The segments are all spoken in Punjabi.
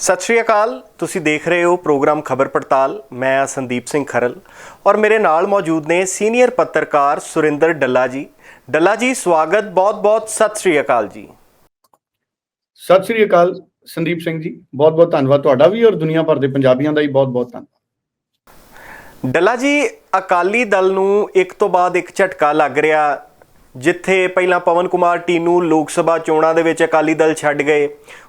ਸਤਿ ਸ਼੍ਰੀ ਅਕਾਲ ਤੁਸੀਂ ਦੇਖ ਰਹੇ ਹੋ ਪ੍ਰੋਗਰਾਮ ਖਬਰ ਪੜਤਾਲ ਮੈਂ ਹਾਂ ਸੰਦੀਪ ਸਿੰਘ ਖਰਲ ਔਰ ਮੇਰੇ ਨਾਲ ਮੌਜੂਦ ਨੇ ਸੀਨੀਅਰ ਪੱਤਰਕਾਰ ਸੁਰਿੰਦਰ ਡੱਲਾ ਜੀ। ਡੱਲਾ ਜੀ ਸਵਾਗਤ ਬਹੁਤ-ਬਹੁਤ ਸਤਿ ਸ਼੍ਰੀ ਅਕਾਲ ਜੀ। ਸਤਿ ਸ੍ਰੀ ਅਕਾਲ ਸੰਦੀਪ ਸਿੰਘ ਜੀ ਬਹੁਤ ਬਹੁਤ ਧੰਨਵਾਦ ਤੁਹਾਡਾ ਵੀ ਔਰ ਦੁਨੀਆ ਭਰ ਦੇ ਪੰਜਾਬੀਆਂ ਦਾ ਵੀ ਬਹੁਤ ਬਹੁਤ ਧੰਨਵਾਦ। ਡੱਲਾ ਜੀ ਅਕਾਲੀ ਦਲ ਨੂੰ ਇੱਕ ਤੋਂ ਬਾਅਦ ਇੱਕ ਝਟਕਾ ਲੱਗ ਰਿਹਾ ਜਿੱਥੇ ਪਹਿਲਾਂ ਪਵਨ ਕੁਮਾਰ ਟੀਨੂ ਲੋਕ ਸਭਾ ਚੋਣਾਂ ਦੇ ਵਿੱਚ ਅਕਾਲੀ ਦਲ ਛੱਡ ਗਏ।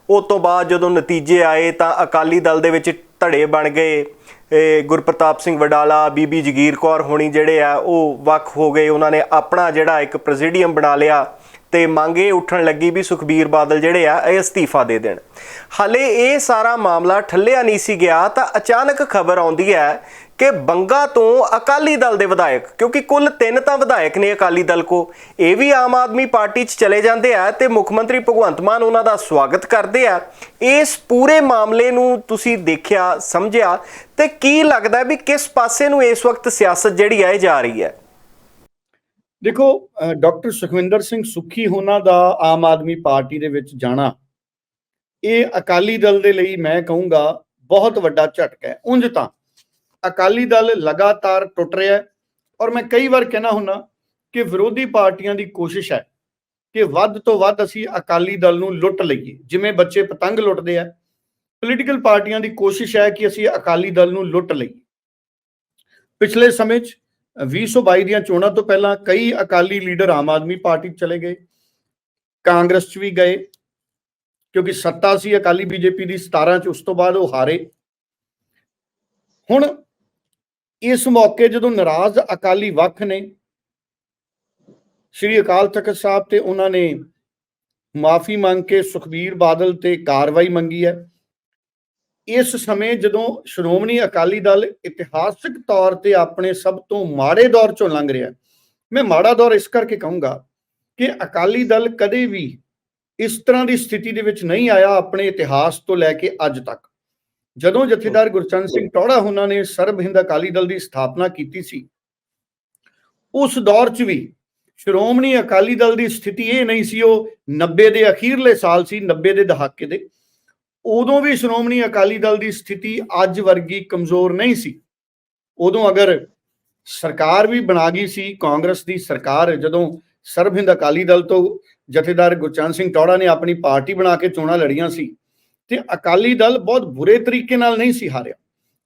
ਉਸ ਤੋਂ ਬਾਅਦ ਜਦੋਂ ਨਤੀਜੇ ਆਏ ਤਾਂ ਅਕਾਲੀ ਦਲ ਦੇ ਵਿੱਚ ਧੜੇ ਬਣ ਗਏ। ਇਹ ਗੁਰਪ੍ਰਤਾਪ ਸਿੰਘ ਵਡਾਲਾ, ਬੀਬੀ ਜਗੀਰ ਕੌਰ ਹੋਣੀ ਜਿਹੜੇ ਆ, ਉਹ ਵੱਖ ਹੋ ਗਏ। ਉਹਨਾਂ ਨੇ ਆਪਣਾ ਜਿਹੜਾ ਇੱਕ ਪ੍ਰੈਜ਼ੀਡੀਅਮ ਬਣਾ ਲਿਆ ਤੇ ਮੰਗੇ ਉੱਠਣ ਲੱਗੀ ਵੀ ਸੁਖਬੀਰ ਬਾਦਲ ਜਿਹੜੇ ਆ, ਇਹ ਅਸਤੀਫਾ ਦੇ ਦੇਣ। ਹਾਲੇ ਇਹ ਸਾਰਾ ਮਾਮਲਾ ਠੱਲਿਆ ਨਹੀਂ ਸੀ ਗਿਆ ਤਾਂ ਅਚਾਨਕ ਖਬਰ ਆਉਂਦੀ ਹੈ ਕਿ ਬੰਗਾ ਤੋਂ ਅਕਾਲੀ ਦਲ ਦੇ ਵਿਧਾਇਕ, ਕਿਉਂਕਿ ਕੁੱਲ ਤਿੰਨ ਤਾਂ ਵਿਧਾਇਕ ਨੇ ਅਕਾਲੀ ਦਲ ਕੋ, ਇਹ ਵੀ ਆਮ ਆਦਮੀ ਪਾਰਟੀ 'ਚ ਚਲੇ ਜਾਂਦੇ ਆ ਤੇ ਮੁੱਖ ਮੰਤਰੀ ਭਗਵੰਤ ਮਾਨ ਉਹਨਾਂ ਦਾ ਸਵਾਗਤ ਕਰਦੇ ਆ। ਇਸ ਪੂਰੇ ਮਾਮਲੇ ਨੂੰ ਤੁਸੀਂ ਦੇਖਿਆ, ਸਮਝਿਆ, ਤੇ ਕੀ ਲੱਗਦਾ ਵੀ ਕਿਸ ਪਾਸੇ ਨੂੰ ਇਸ ਵਕਤ ਸਿਆਸਤ ਜਿਹੜੀ ਹੈ ਇਹ ਜਾ ਰਹੀ ਹੈ? ਦੇਖੋ ਡਾਕਟਰ ਸੁਖਵਿੰਦਰ ਸਿੰਘ ਸੁੱਖੀ ਹੋਣਾ ਦਾ ਆਮ ਆਦਮੀ ਪਾਰਟੀ ਦੇ ਵਿੱਚ ਜਾਣਾ, ਇਹ ਅਕਾਲੀ ਦਲ ਦੇ ਲਈ ਮੈਂ ਕਹੂੰਗਾ ਬਹੁਤ ਵੱਡਾ ਝਟਕਾ ਹੈ, ਉਂਝ ਤਾਂ ਅਕਾਲੀ ਦਲ ਲਗਾਤਾਰ ਟੁੱਟ ਰਿਹਾ ਹੈ ਔਰ ਮੈਂ ਕਈ ਵਾਰ ਕਹਿਣਾ ਹੁੰਨਾ ਕਿ ਵਿਰੋਧੀ ਪਾਰਟੀਆਂ ਦੀ ਕੋਸ਼ਿਸ਼ ਹੈ ਕਿ ਵੱਧ ਤੋਂ ਵੱਧ ਅਸੀਂ ਅਕਾਲੀ ਦਲ ਨੂੰ ਲੁੱਟ ਲਈਏ, ਜਿਵੇਂ ਬੱਚੇ ਪਤੰਗ ਲੁੱਟਦੇ ਆ। ਪੋਲੀਟੀਕਲ ਪਾਰਟੀਆਂ ਦੀ ਕੋਸ਼ਿਸ਼ ਹੈ ਕਿ ਅਸੀਂ ਅਕਾਲੀ ਦਲ ਨੂੰ ਲੁੱਟ ਲਈਏ। ਪਿਛਲੇ ਸਮੇਂ 'ਚ 2022 ਦੀਆਂ ਚੋਣਾਂ ਤੋਂ ਪਹਿਲਾਂ ਕਈ ਅਕਾਲੀ ਲੀਡਰ ਆਮ ਆਦਮੀ ਪਾਰਟੀ 'ਚ ਚਲੇ ਗਏ। ਕਾਂਗਰਸ 'ਚ ਵੀ ਗਏ, ਕਿਉਂਕਿ ਸੱਤਾ ਸੀ ਅਕਾਲੀ ਬੀਜੇਪੀ ਦੀ 17 'ਚ ਉਸ ਤੋਂ ਬਾਅਦ ਉਹ ਹਾਰੇ। ਹੁਣ ਇਸ ਮੌਕੇ ਜਦੋਂ ਨਾਰਾਜ਼ ਅਕਾਲੀ ਵੱਖ ਨੇ, ਸ਼੍ਰੀ ਅਕਾਲ ਤਖਤ ਸਾਹਿਬ ਤੇ ਉਹਨਾਂ ਨੇ ਮਾਫੀ ਮੰਗ ਕੇ ਸੁਖਬੀਰ ਬਾਦਲ ਤੇ ਕਾਰਵਾਈ ਮੰਗੀ ਹੈ। ਇਸ ਸਮੇਂ ਜਦੋਂ ਸ਼੍ਰੋਮਣੀ ਅਕਾਲੀ ਦਲ ਇਤਿਹਾਸਕ ਤੌਰ ਤੇ ਆਪਣੇ ਸਭ ਤੋਂ ਮਾੜੇ ਦੌਰ ਚੋਂ ਲੰਘ ਰਿਹਾ, ਮੈਂ ਮਾੜਾ ਦੌਰ ਇਸ ਕਰਕੇ ਕਹੂੰਗਾ ਕਿ ਅਕਾਲੀ ਦਲ ਕਦੇ ਵੀ ਇਸ ਤਰ੍ਹਾਂ ਦੀ ਸਥਿਤੀ ਦੇ ਵਿੱਚ ਨਹੀਂ ਆਇਆ ਆਪਣੇ ਇਤਿਹਾਸ ਤੋਂ ਲੈ ਕੇ ਅੱਜ ਤੱਕ। ਜਦੋਂ ਜਥੇਦਾਰ ਗੁਰਚਰਨ ਸਿੰਘ ਟੌੜਾ ਉਹਨਾਂ ਨੇ ਸਰਬ ਹਿੰਦ ਅਕਾਲੀ ਦਲ ਦੀ ਸਥਾਪਨਾ ਕੀਤੀ ਸੀ ਉਸ ਦੌਰ 'ਚ ਵੀ ਸ਼੍ਰੋਮਣੀ ਅਕਾਲੀ ਦਲ ਦੀ ਸਥਿਤੀ ਇਹ ਨਹੀਂ ਸੀ ਉਹ 90 ਦੇ ਅਖੀਰਲੇ ਸਾਲ ਸੀ 90 ਦੇ ਦਹਾਕੇ ਦੇ। ਉਦੋਂ ਵੀ ਸ਼੍ਰੋਮਣੀ ਅਕਾਲੀ ਦਲ ਦੀ ਸਥਿਤੀ ਅੱਜ ਵਰਗੀ ਕਮਜ਼ੋਰ ਨਹੀਂ ਸੀ। ਉਦੋਂ ਅਗਰ ਸਰਕਾਰ ਵੀ ਬਣਾ ਗਈ ਸੀ ਕਾਂਗਰਸ ਦੀ ਸਰਕਾਰ ਜਦੋਂ ਸਰਬ ਹਿੰਦ ਅਕਾਲੀ ਦਲ ਤੋਂ ਜਥੇਦਾਰ ਗੁਰਚਰਨ ਸਿੰਘ ਟੌੜਾ ਨੇ ਆਪਣੀ ਪਾਰਟੀ ਬਣਾ ਕੇ ਚੋਣਾਂ ਲੜੀਆਂ ਸੀ ਤੇ ਅਕਾਲੀ ਦਲ ਬਹੁਤ ਬੁਰੇ ਤਰੀਕੇ ਨਾਲ ਨਹੀਂ ਸੀ ਹਾਰਿਆ।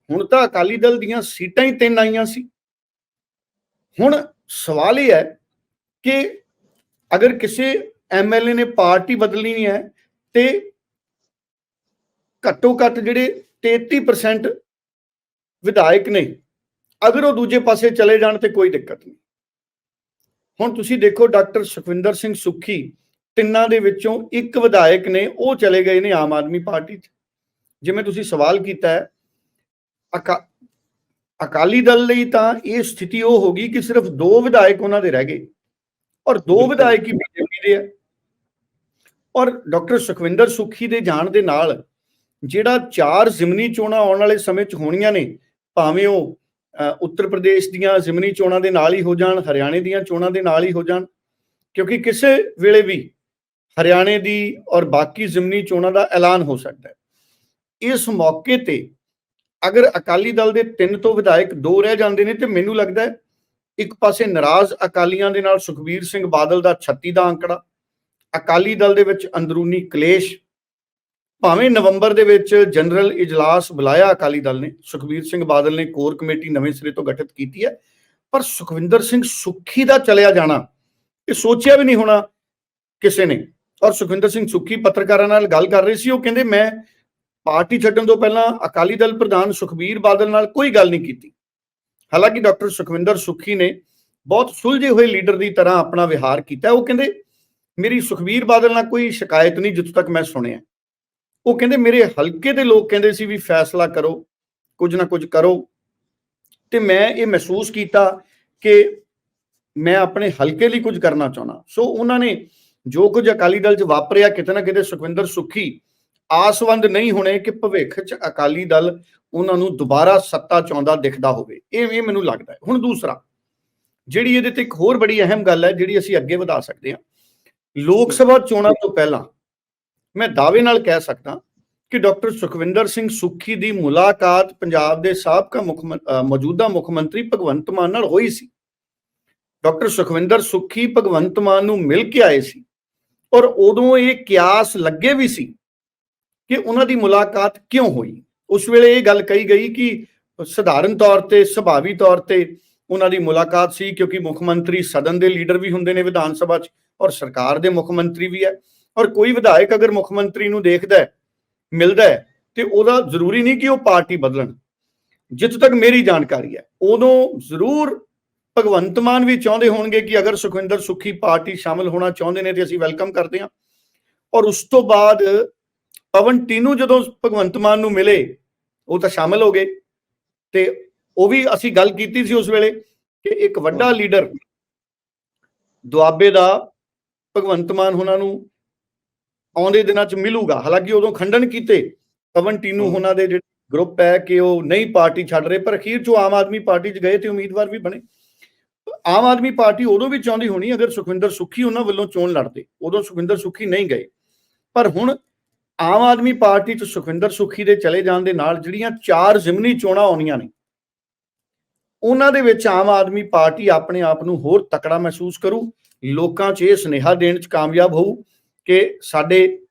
ਹੁਣ ਤਾਂ ਅਕਾਲੀ ਦਲ ਦੀਆਂ ਸੀਟਾਂ ਹੀ ਤਿੰਨ ਆਈਆਂ ਸੀ। ਹੁਣ ਸਵਾਲ ਇਹ ਹੈ ਕਿ ਅਗਰ ਕਿਸੇ ਐਮਐਲਏ ਨੇ ਪਾਰਟੀ ਬਦਲਣੀ ਹੈ ਤੇ ਘੱਟੋ ਘੱਟ ਜਿਹੜੇ 33% ਵਿਧਾਇਕ ਨੇ, ਅਗਰ ਉਹ ਦੂਜੇ ਪਾਸੇ ਚਲੇ ਜਾਣ ਤੇ ਕੋਈ ਦਿੱਕਤ ਨਹੀਂ। ਹੁਣ ਤੁਸੀਂ ਦੇਖੋ ਡਾਕਟਰ ਸੁਖਵਿੰਦਰ ਸਿੰਘ ਸੁੱਖੀ ਤਿੰਨਾਂ ਦੇ ਵਿੱਚੋਂ ਇੱਕ ਵਿਧਾਇਕ ਨੇ ਉਹ ਚਲੇ ਗਏ ਨੇ ਆਮ ਆਦਮੀ ਪਾਰਟੀ 'ਚ। ਜਿਵੇਂ ਤੁਸੀਂ ਸਵਾਲ ਕੀਤਾ ਹੈ ਅਕਾ ਅਕਾਲੀ ਦਲ ਲਈ ਤਾਂ ਇਹ ਸਥਿਤੀ ਉਹ ਹੋ ਗਈ ਕਿ ਸਿਰਫ ਦੋ ਵਿਧਾਇਕ ਉਹਨਾਂ ਦੇ ਰਹਿ ਗਏ ਔਰ ਦੋ ਵਿਧਾਇਕ ਹੀ ਬੀਜੇਪੀ ਦੇ ਆ। ਔਰ ਡਾਕਟਰ ਸੁਖਵਿੰਦਰ ਸੁੱਖੀ ਦੇ ਜਾਣ ਦੇ ਨਾਲ ਜਿਹੜਾ ਚਾਰ ਜ਼ਿਮਨੀ ਚੋਣਾਂ ਆਉਣ ਵਾਲੇ ਸਮੇਂ 'ਚ ਹੋਣੀਆਂ ਨੇ ਭਾਵੇਂ ਉਹ ਉੱਤਰ ਪ੍ਰਦੇਸ਼ ਦੀਆਂ ਜ਼ਿਮਨੀ ਚੋਣਾਂ ਦੇ ਨਾਲ ਹੀ ਹੋ ਜਾਣ ਹਰਿਆਣੇ ਦੀਆਂ ਚੋਣਾਂ ਦੇ ਨਾਲ ਹੀ ਹੋ ਜਾਣ ਕਿਉਂਕਿ ਕਿਸੇ ਵੇਲੇ ਵੀ ਹਰਿਆਣੇ ਦੀ ਔਰ ਬਾਕੀ ਜ਼ਿਮਨੀ ਚੋਣਾਂ ਦਾ ਐਲਾਨ ਹੋ ਸਕਦਾ ਹੈ। ਇਸ ਮੌਕੇ ਤੇ ਅਗਰ ਅਕਾਲੀ ਦਲ ਦੇ ਤਿੰਨ ਤੋਂ ਵਿਧਾਇਕ ਦੋ ਰਹਿ ਜਾਂਦੇ ਨੇ ਤੇ ਮੈਨੂੰ ਲੱਗਦਾ ਹੈ ਇੱਕ ਪਾਸੇ ਨਾਰਾਜ਼ ਅਕਾਲੀਆਂ ਦੇ ਨਾਲ ਸੁਖਬੀਰ ਸਿੰਘ ਬਾਦਲ ਦਾ 36 ਦਾ ਅੰਕੜਾ, ਅਕਾਲੀ ਦਲ ਦੇ ਵਿੱਚ ਅੰਦਰੂਨੀ ਕਲੇਸ਼, ਭਾਵੇਂ ਨਵੰਬਰ ਦੇ ਵਿੱਚ ਜਨਰਲ ਇਜਲਾਸ ਬੁਲਾਇਆ ਅਕਾਲੀ ਦਲ ਨੇ, ਸੁਖਬੀਰ ਸਿੰਘ ਬਾਦਲ ਨੇ ਕੋਰ ਕਮੇਟੀ ਨਵੇਂ ਸਿਰੇ ਤੋਂ ਗਠਿਤ ਕੀਤੀ ਹੈ, ਪਰ ਸੁਖਵਿੰਦਰ ਸਿੰਘ ਸੁੱਖੀ ਦਾ ਚਲਿਆ ਜਾਣਾ, ਇਹ ਸੋਚਿਆ ਵੀ ਨਹੀਂ ਹੋਣਾ ਕਿਸੇ ਨੇ। ਔਰ ਸੁਖਵਿੰਦਰ ਸਿੰਘ ਸੁੱਖੀ ਪੱਤਰਕਾਰਾਂ ਨਾਲ ਗੱਲ ਕਰ ਰਹੇ ਸੀ, ਉਹ ਕਹਿੰਦੇ, ਮੈਂ ਪਾਰਟੀ ਛੱਡਣ ਤੋਂ ਪਹਿਲਾਂ ਅਕਾਲੀ ਦਲ ਪ੍ਰਧਾਨ ਸੁਖਬੀਰ ਬਾਦਲ ਨਾਲ ਕੋਈ ਗੱਲ ਨਹੀਂ ਕੀਤੀ। ਹਾਲਾਂਕਿ ਡਾਕਟਰ ਸੁਖਵਿੰਦਰ ਸੁੱਖੀ ਨੇ ਬਹੁਤ ਸੁਲਝੇ ਹੋਏ ਲੀਡਰ ਦੀ ਤਰ੍ਹਾਂ ਆਪਣਾ ਵਿਹਾਰ ਕੀਤਾ। ਉਹ ਕਹਿੰਦੇ, ਮੇਰੀ ਸੁਖਬੀਰ ਬਾਦਲ ਨਾਲ ਕੋਈ ਸ਼ਿਕਾਇਤ ਨਹੀਂ ਜਿੱਥੋਂ ਤੱਕ ਮੈਂ ਸੁਣਿਆ। ਉਹ ਕਹਿੰਦੇ, ਮੇਰੇ ਹਲਕੇ ਦੇ ਲੋਕ ਕਹਿੰਦੇ ਸੀ ਵੀ ਫੈਸਲਾ ਕਰੋ, ਕੁਝ ਨਾ ਕੁਝ ਕਰੋ। ਤੇ ਮੈਂ ਇਹ ਮਹਿਸੂਸ ਕੀਤਾ ਕਿ ਮੈਂ ਆਪਣੇ ਹਲਕੇ ਲਈ ਕੁਝ ਕਰਨਾ ਚਾਹੁੰਦਾ। ਸੋ ਉਹਨਾਂ ਨੇ ਜੋ ਕੁਝ ਅਕਾਲੀ ਦਲ 'ਚ ਵਾਪਰਿਆ, ਕਿਤੇ ਨਾ ਕਿਤੇ ਸੁਖਵਿੰਦਰ ਸੁੱਖੀ ਆਸਵੰਦ ਨਹੀਂ ਹੋਣੇ ਕਿ ਭਵਿੱਖ 'ਚ ਅਕਾਲੀ ਦਲ ਉਹਨਾਂ ਨੂੰ ਦੁਬਾਰਾ ਸੱਤਾ ਚਾਹੁੰਦਾ ਦਿਖਦਾ ਹੋਵੇ। ਇਹ ਇਹ ਮੈਨੂੰ ਲੱਗਦਾ ਹੈ। ਹੁਣ ਦੂਸਰਾ, ਜਿਹੜੀ ਇਹਦੇ ਤੇ ਇੱਕ ਹੋਰ ਬੜੀ ਅਹਿਮ ਗੱਲ ਹੈ, ਜਿਹੜੀ ਅਸੀਂ ਅੱਗੇ ਵਧਾ ਸਕਦੇ ਹਾਂ। ਲੋਕ ਸਭਾ ਚੋਣਾਂ ਤੋਂ ਪਹਿਲਾਂ ਮੈਂ ਦਾਅਵੇ ਨਾਲ ਕਹਿ ਸਕਦਾ ਕਿ ਡਾਕਟਰ ਸੁਖਵਿੰਦਰ ਸਿੰਘ ਸੁੱਖੀ ਦੀ ਮੁਲਾਕਾਤ ਪੰਜਾਬ ਦੇ ਸਾਬਕਾ ਮੁੱਖ ਮੰ- ਮੌਜੂਦਾ ਮੁੱਖ ਮੰਤਰੀ ਭਗਵੰਤ ਮਾਨ ਨਾਲ ਹੋਈ ਸੀ। ਡਾਕਟਰ ਸੁਖਵਿੰਦਰ ਸੁੱਖੀ ਭਗਵੰਤ ਮਾਨ ਨੂੰ ਮਿਲ ਕੇ ਆਏ ਸੀ। ਔਰ ਉਦੋਂ ਇਹ ਕਿਆਸ ਲੱਗੇ ਵੀ ਸੀ ਕਿ ਉਹਨਾਂ ਦੀ ਮੁਲਾਕਾਤ ਕਿਉਂ ਹੋਈ? ਉਸ ਵੇਲੇ ਇਹ ਗੱਲ ਕਹੀ ਗਈ ਕਿ ਸਧਾਰਨ ਤੌਰ ਤੇ, ਸੁਭਾਵੀ ਤੌਰ ਤੇ ਉਹਨਾਂ ਦੀ ਮੁਲਾਕਾਤ ਸੀ ਕਿਉਂਕਿ ਮੁੱਖ ਮੰਤਰੀ ਸਦਨ ਦੇ ਲੀਡਰ ਵੀ ਹੁੰਦੇ ਨੇ ਵਿਧਾਨ ਸਭਾ 'ਚ ਔਰ ਸਰਕਾਰ ਦੇ ਮੁੱਖ ਮੰਤਰੀ ਵੀ ਹੈ। ਔਰ ਕੋਈ ਵਿਧਾਇਕ ਅਗਰ ਮੁੱਖ ਮੰਤਰੀ ਨੂੰ ਦੇਖਦਾ ਹੈ, ਮਿਲਦਾ ਹੈ, ਤੇ ਉਹਦਾ ਜ਼ਰੂਰੀ ਨਹੀਂ ਕਿ ਉਹ ਪਾਰਟੀ ਬਦਲਣ। ਜਿੱਥੋਂ ਤੱਕ ਮੇਰੀ ਜਾਣਕਾਰੀ ਹੈ, ਉਦੋਂ ਜ਼ਰੂਰ ਭਗਵੰਤ ਮਾਨ ਵੀ ਚਾਹੁੰਦੇ ਹੋਣਗੇ ਕਿ ਅਗਰ ਸੁਖਵਿੰਦਰ ਸੁੱਖੀ ਪਾਰਟੀ ਸ਼ਾਮਲ ਹੋਣਾ ਚਾਹੁੰਦੇ ਨੇ ਤੇ ਅਸੀਂ ਵੈਲਕਮ ਕਰਦੇ ਹਾਂ। ਔਰ ਉਸ ਤੋਂ ਬਾਅਦ ਪਵਨ ਟੀਨੂ ਜਦੋਂ ਭਗਵੰਤ ਮਾਨ ਨੂੰ ਮਿਲੇ ਉਹ ਤਾਂ ਸ਼ਾਮਲ ਹੋ ਗਏ। ਤੇ ਉਹ ਵੀ ਅਸੀਂ ਗੱਲ ਕੀਤੀ ਸੀ ਉਸ ਵੇਲੇ ਕਿ ਇੱਕ ਵੱਡਾ ਲੀਡਰ ਦੁਆਬੇ ਦਾ ਭਗਵੰਤ ਮਾਨ ਉਹਨਾਂ ਨੂੰ ਆਉਂਦੇ ਦਿਨਾਂ 'ਚ ਮਿਲੂਗਾ। ਹਾਲਾਂਕਿ ਉਦੋਂ ਖੰਡਨ ਕੀਤੇ ਪਵਨ ਟੀਨੂ। ਉਹਨਾਂ ਦੇ ਜਿਹੜੇ ਗਰੁੱਪ ਹੈ ਕਿ ਉਹ ਨਹੀਂ ਪਾਰਟੀ ਛੱਡ ਰਹੇ ਪਰ ਅਖੀਰ 'ਚ ਆਮ ਆਦਮੀ ਪਾਰਟੀ 'ਚ ਗਏ ਤੇ ਉਮੀਦਵਾਰ ਵੀ ਬਣੇ। ਆਮ ਆਦਮੀ ਪਾਰਟੀ ਉਦੋਂ ਵੀ ਚਾਹੁੰਦੀ ਹੋਣੀ ਅਗਰ ਸੁਖਵਿੰਦਰ ਸੁੱਖੀ ਉਹਨਾਂ ਵੱਲੋਂ ਚੋਣ ਲੜਦੇ, ਉਦੋਂ ਸੁਖਵਿੰਦਰ ਸੁੱਖੀ ਨਹੀਂ ਗਏ। ਪਰ ਹੁਣ ਆਮ ਆਦਮੀ ਪਾਰਟੀ 'ਚ ਸੁਖਵਿੰਦਰ ਸੁੱਖੀ ਦੇ ਚਲੇ ਜਾਣ ਦੇ ਨਾਲ ਜਿਹੜੀਆਂ ਚਾਰ ਜ਼ਿਮਨੀ ਚੋਣਾਂ ਆਉਣੀਆਂ ਨੇ, ਉਹਨਾਂ ਦੇ ਵਿੱਚ ਆਮ ਆਦਮੀ ਪਾਰਟੀ ਆਪਣੇ ਆਪ ਨੂੰ ਹੋਰ ਤਕੜਾ ਮਹਿਸੂਸ ਕਰੂ, ਲੋਕਾਂ 'ਚ ਇਹ ਸੁਨੇਹਾ ਦੇਣ 'ਚ ਕਾਮਯਾਬ ਹੋਊ ਕਿ ਸਾਡੇ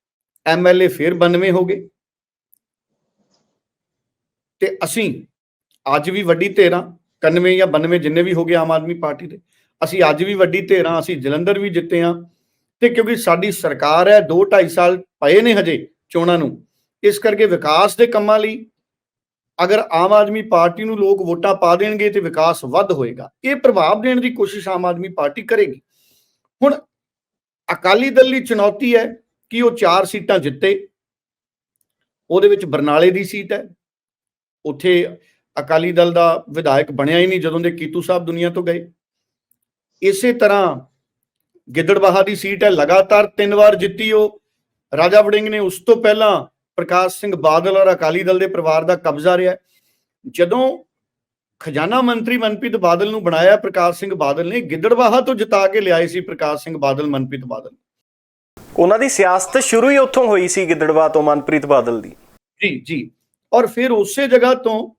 ਐਮਐਲਏ ਫੇਰ 92 ਹੋ ਗਏ। ਤੇ ਅਸੀਂ ਅੱਜ ਵੀ ਵੱਡੀ ਧੇਰਾਂ 91 ਜਾਂ 92 ਜਿੰਨੇ ਵੀ ਹੋ ਗਏ ਆਮ ਆਦਮੀ ਪਾਰਟੀ ਦੇ, ਅਸੀਂ ਅੱਜ ਵੀ ਵੱਡੀ ਧੇਰਾਂ, ਅਸੀਂ ਜਲੰਧਰ ਵੀ ਜਿੱਤੇ ਆ ਤੇ ਕਿਉਂਕਿ ਸਾਡੀ ਸਰਕਾਰ ਹੈ 2 2.5 ਸਾਲ ਪਏ ਨੇ ਹਜੇ ਚੋਣਾਂ ਨੂੰ, ਇਸ ਕਰਕੇ ਵਿਕਾਸ ਦੇ ਕੰਮਾਂ ਲਈ ਅਗਰ ਆਮ ਆਦਮੀ ਪਾਰਟੀ ਨੂੰ ਲੋਕ ਵੋਟਾਂ ਪਾ ਦੇਣਗੇ ਤੇ ਵਿਕਾਸ ਵੱਧ ਹੋਏਗਾ, ਇਹ ਪ੍ਰਭਾਵ ਦੇਣ ਦੀ ਕੋਸ਼ਿਸ਼ ਆਮ ਆਦਮੀ ਪਾਰਟੀ ਕਰੇਗੀ। ਹੁਣ ਅਕਾਲੀ ਦਲ ਲਈ ਚੁਣੌਤੀ ਹੈ ਕਿ ਉਹ ਚਾਰ ਸੀਟਾਂ ਜਿੱਤੇ, ਉਹਦੇ ਵਿੱਚ ਬਰਨਾਲੇ ਦੀ ਸੀਟ ਹੈ, ਉੱਥੇ ਅਕਾਲੀ ਦਲ ਦਾ ਵਿਧਾਇਕ ਬਣਿਆ ਹੀ ਨਹੀਂ ਜਦੋਂ ਦੇ ਕੀਤੂ ਸਾਹਿਬ ਦੁਨੀਆ ਤੋਂ ਗਏ। ਇਸੇ ਤਰ੍ਹਾਂ ਗਿੱਦੜਬਾਹਾ ਦੀ ਸੀਟ ਹੈ ਲਗਾਤਾਰ ਤਿੰਨ ਵਾਰ ਜਿੱਤੀ ਉਹ। ਰਾਜਾ ਵੜਿੰਗ ਨੇ ਉਸ ਤੋਂ ਪਹਿਲਾਂ ਪ੍ਰਕਾਸ਼ ਸਿੰਘ ਬਾਦਲ ਔਰ ਅਕਾਲੀ ਦਲ ਦੇ ਪਰਿਵਾਰ ਦਾ ਕਬਜ਼ਾ ਰਿਹਾ ਜਦੋਂ ਖਜ਼ਾਨਾ ਮੰਤਰੀ ਮਨਪ੍ਰੀਤ ਬਾਦਲ ਨੂੰ ਬਣਾਇਆ ਪ੍ਰਕਾਸ਼ ਸਿੰਘ ਬਾਦਲ ਨੇ ਗਿੱਦੜਬਾਹਾ ਤੋਂ ਜਿਤਾ ਕੇ ਲਿਆਏ ਸੀ ਪ੍ਰਕਾਸ਼ ਸਿੰਘ ਬਾਦਲ ਮਨਪ੍ਰੀਤ ਬਾਦਲ। ਉਹਨਾਂ ਦੀ ਸਿਆਸਤ ਸ਼ੁਰੂ ਹੀ ਉੱਥੋਂ ਹੋਈ ਸੀ ਗਿੱਦੜਵਾ ਤੋਂ ਮਨਪ੍ਰੀਤ ਬਾਦਲ ਦੀ। ਜੀ ਜੀ। ਔਰ ਫਿਰ ਉਸੇ ਜਗ੍ਹਾ ਤੋਂ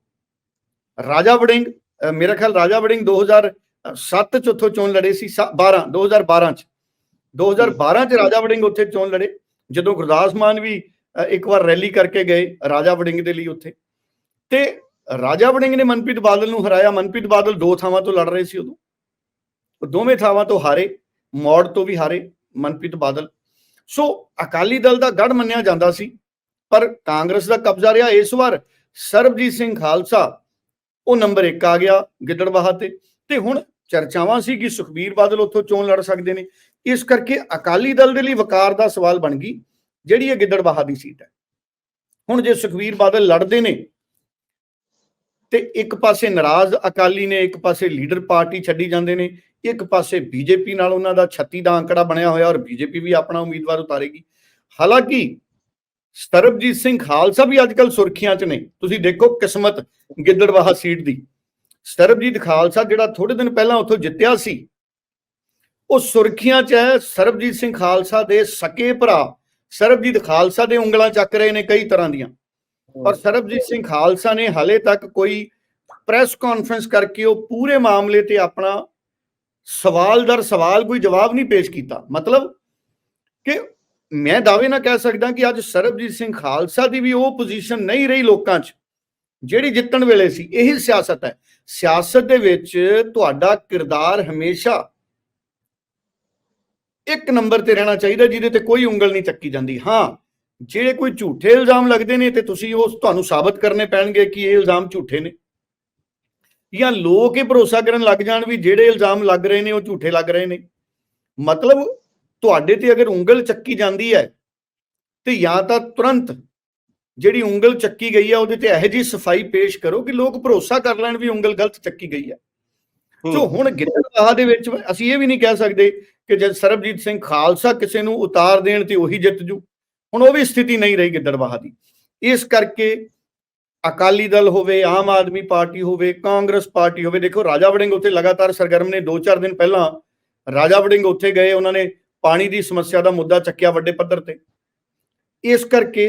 ਰਾਜਾ ਵੜਿੰਗ ਅ, ਮੇਰਾ ਖਿਆਲ ਰਾਜਾ ਵੜਿੰਗ 2007 ਚ ਉੱਥੋਂ ਚੋਣ ਲੜੇ ਸੀ ਸ- 12 2012 ਚ। 2012 ਚ ਰਾਜਾ ਵੜਿੰਗ ਉੱਥੇ ਚੋਣ ਲੜੇ। ਜਦੋਂ ਗੁਰਦਾਸ ਮਾਨ ਵੀ ਇੱਕ ਵਾਰ ਰੈਲੀ ਕਰਕੇ ਗਏ ਰਾਜਾ ਵੜਿੰਗ ਦੇ ਲਈ ਉੱਥੇ। ਤੇ ਰਾਜਾ ਵੜਿੰਗ ਨੇ ਮਨਪ੍ਰੀਤ ਬਾਦਲ ਨੂੰ ਹਰਾਇਆ। ਮਨਪ੍ਰੀਤ ਬਾਦਲ ਦੋ ਥਾਵਾਂ ਤੋਂ ਲੜ ਰਹੇ ਸੀ ਉਦੋਂ। ਉਹ ਦੋਵੇਂ ਥਾਵਾਂ ਤੋਂ ਹਾਰੇ ਮੌੜ ਤੋਂ ਵੀ ਹਾਰੇ ਮਨਪ੍ਰੀਤ ਬਾਦਲ। ਸੋ ਅਕਾਲੀ ਦਲ ਦਾ ਗੜ ਮੰਨਿਆ ਜਾਂਦਾ ਸੀ ਪਰ ਕਾਂਗਰਸ ਦਾ ਕਬਜ਼ਾ ਰਿਹਾ। ਇਸ ਵਾਰ ਸਰਬਜੀਤ ਸਿੰਘ ਖਾਲਸਾ ਉਹ ਨੰਬਰ 1 ਆ ਗਿਆ ਗਿੱਦੜਬਾਹਾ ਤੇ। ਤੇ ਹੁਣ ਚਰਚਾਵਾਂ ਸੀ ਕਿ ਸੁਖਬੀਰ ਬਾਦਲ ਉੱਥੋਂ ਚੋਣ ਲੜ ਸਕਦੇ ਨੇ। ਇਸ ਕਰਕੇ ਅਕਾਲੀ ਦਲ ਦੇ ਲਈ ਵਕਾਰ ਦਾ ਸਵਾਲ ਬਣ ਗਈ, ਜਿਹੜੀ ਇਹ ਗਿੱਦੜਬਾਹਾ ਦੀ ਸੀਟ ਹੈ। ਹੁਣ ਜੇ ਸੁਖਬੀਰ ਬਾਦਲ ਲੜਦੇ ਨੇ, ਤੇ ਇੱਕ ਪਾਸੇ ਨਾਰਾਜ਼ ਅਕਾਲੀ ਨੇ, ਇੱਕ ਪਾਸੇ ਲੀਡਰ ਪਾਰਟੀ ਛੱਡੀ ਜਾਂਦੇ ਨੇ, ਇੱਕ ਪਾਸੇ ਬੀਜੇਪੀ ਨਾਲ ਉਹਨਾਂ ਦਾ 36 ਦਾ ਅੰਕੜਾ ਬਣਿਆ ਹੋਇਆ ਔਰ ਬੀਜੇਪੀ ਵੀ ਆਪਣਾ ਉਮੀਦਵਾਰ ਉਤਾਰੇਗੀ। ਹਾਲਾਂਕਿ ਸਰਬਜੀਤ ਸਿੰਘ ਖਾਲਸਾ ਵੀ ਅੱਜਕੱਲ ਸੁਰਖੀਆਂ 'ਚ ਨੇ। ਤੁਸੀਂ ਦੇਖੋ ਕਿਸਮਤ ਗਿੱਦੜਵਾਹਾ ਸੀਟ ਦੀ। ਸਰਬਜੀਤ ਖਾਲਸਾ ਜਿਹੜਾ ਥੋੜੇ ਦਿਨ ਪਹਿਲਾਂ ਉੱਥੋਂ ਜਿੱਤਿਆ ਸੀ, ਉਹ ਸੁਰਖੀਆਂ 'ਚ ਹੈ। ਸਰਬਜੀਤ ਸਿੰਘ ਖਾਲਸਾ ਦੇ ਸਕੇ ਭਰਾ ਸਰਬਜੀਤ ਖਾਲਸਾ ਦੇ ਉਂਗਲਾਂ ਚੱਕ ਰਹੇ ਨੇ ਕਈ ਤਰ੍ਹਾਂ ਦੀਆਂ। ਔਰ ਸਰਬਜੀਤ ਸਿੰਘ ਖਾਲਸਾ ਨੇ ਹਾਲੇ ਤੱਕ ਕੋਈ ਪ੍ਰੈਸ ਕਾਨਫਰੰਸ ਕਰਕੇ ਉਹ ਪੂਰੇ ਮਾਮਲੇ ਤੇ ਆਪਣਾ ਸਵਾਲ ਦਰ ਸਵਾਲ ਕੋਈ ਜਵਾਬ ਨਹੀਂ ਪੇਸ਼ ਕੀਤਾ। ਮਤਲਬ ਕਿ ਮੈਂ ਦਾਅਵੇ ਨਾਲ ਕਹਿ ਸਕਦਾ ਕਿ ਅੱਜ ਸਰਬਜੀਤ ਸਿੰਘ ਖਾਲਸਾ ਦੀ ਵੀ ਉਹ ਪੋਜੀਸ਼ਨ ਨਹੀਂ ਰਹੀ ਲੋਕਾਂ 'ਚ, ਜਿਹੜੀ ਜਿੱਤਣ ਵੇਲੇ ਸੀ, ਇਹੀ ਸਿਆਸਤ ਹੈ। ਸਿਆਸਤ ਦੇ ਵਿੱਚ ਤੁਹਾਡਾ ਕਿਰਦਾਰ ਹਮੇਸ਼ਾ ਇੱਕ ਨੰਬਰ ਤੇ ਰਹਿਣਾ ਚਾਹੀਦਾ, ਜਿਹਦੇ ਤੇ ਕੋਈ ਉਂਗਲ ਨਹੀਂ ਚੱਕੀ ਜਾਂਦੀ। ਹਾਂ, ਜਿਹੜੇ ਕੋਈ ਝੂਠੇ ਇਲਜ਼ਾਮ ਲੱਗਦੇ ਨੇ ਤੇ ਤੁਸੀਂ ਉਹ ਤੁਹਾਨੂੰ ਸਾਬਤ ਕਰਨੇ ਪੈਣਗੇ ਕਿ ਇਹ ਇਲਜ਼ਾਮ ਝੂਠੇ ਨੇ। ਜਾਂ ਲੋਕ ਇਹ ਭਰੋਸਾ ਕਰਨ ਲੱਗ ਜਾਣ ਵੀ ਜਿਹੜੇ ਇਲਜ਼ਾਮ ਲੱਗ ਰਹੇ ਨੇ, ਉਹ ਝੂਠੇ ਲੱਗ ਰਹੇ ਨੇ। ਮਤਲਬ ਤੁਹਾਡੇ ਤੇ ਅਗਰ ਉਂਗਲ ਚੱਕੀ ਜਾਂਦੀ ਹੈ ਤੇ ਜਾਂ ਤਾਂ ਤੁਰੰਤ ਜਿਹੜੀ ਉਂਗਲ ਚੱਕੀ ਗਈ ਹੈ ਉਹਦੇ ਤੇ ਇਹੋ ਜਿਹੀ ਸਫ਼ਾਈ ਪੇਸ਼ ਕਰੋ ਕਿ ਲੋਕ ਭਰੋਸਾ ਕਰ ਲੈਣ ਵੀ ਉਂਗਲ ਗਲਤ ਚੱਕੀ ਗਈ ਹੈ। ਸੋ ਹੁਣ ਗਿੱਦੜਬਾਹਾ ਦੇ ਵਿੱਚ ਅਸੀਂ ਇਹ ਵੀ ਨਹੀਂ ਕਹਿ ਸਕਦੇ ਕਿ ਜਦ ਸਰਬਜੀਤ ਸਿੰਘ ਖਾਲਸਾ ਕਿਸੇ ਨੂੰ ਉਤਾਰ ਦੇਣ ਤੇ ਉਹੀ ਜਿੱਤ ਜੂ ਹੁਣ ਉਹ ਵੀ ਸਥਿਤੀ ਨਹੀਂ ਰਹੀ ਗਿੱਦੜਬਾਹਾ ਦੀ। ਇਸ ਕਰਕੇ ਅਕਾਲੀ ਦਲ ਹੋਵੇ ਆਮ ਆਦਮੀ ਪਾਰਟੀ ਹੋਵੇ ਕਾਂਗਰਸ ਪਾਰਟੀ ਹੋਵੇ ਦੇਖੋ ਰਾਜਾ ਵੜਿੰਗ ਉੱਥੇ ਲਗਾਤਾਰ ਸਰਗਰਮ ਨੇ 2-4 ਦਿਨ ਪਹਿਲਾਂ ਰਾਜਾ ਵੜਿੰਗ ਉੱਥੇ ਗਏ ਉਹਨਾਂ ਨੇ ਪਾਣੀ ਦੀ ਸਮੱਸਿਆ ਦਾ ਮੁੱਦਾ ਚੱਕਿਆ ਵੱਡੇ ਪੱਧਰ ਤੇ। ਇਸ ਕਰਕੇ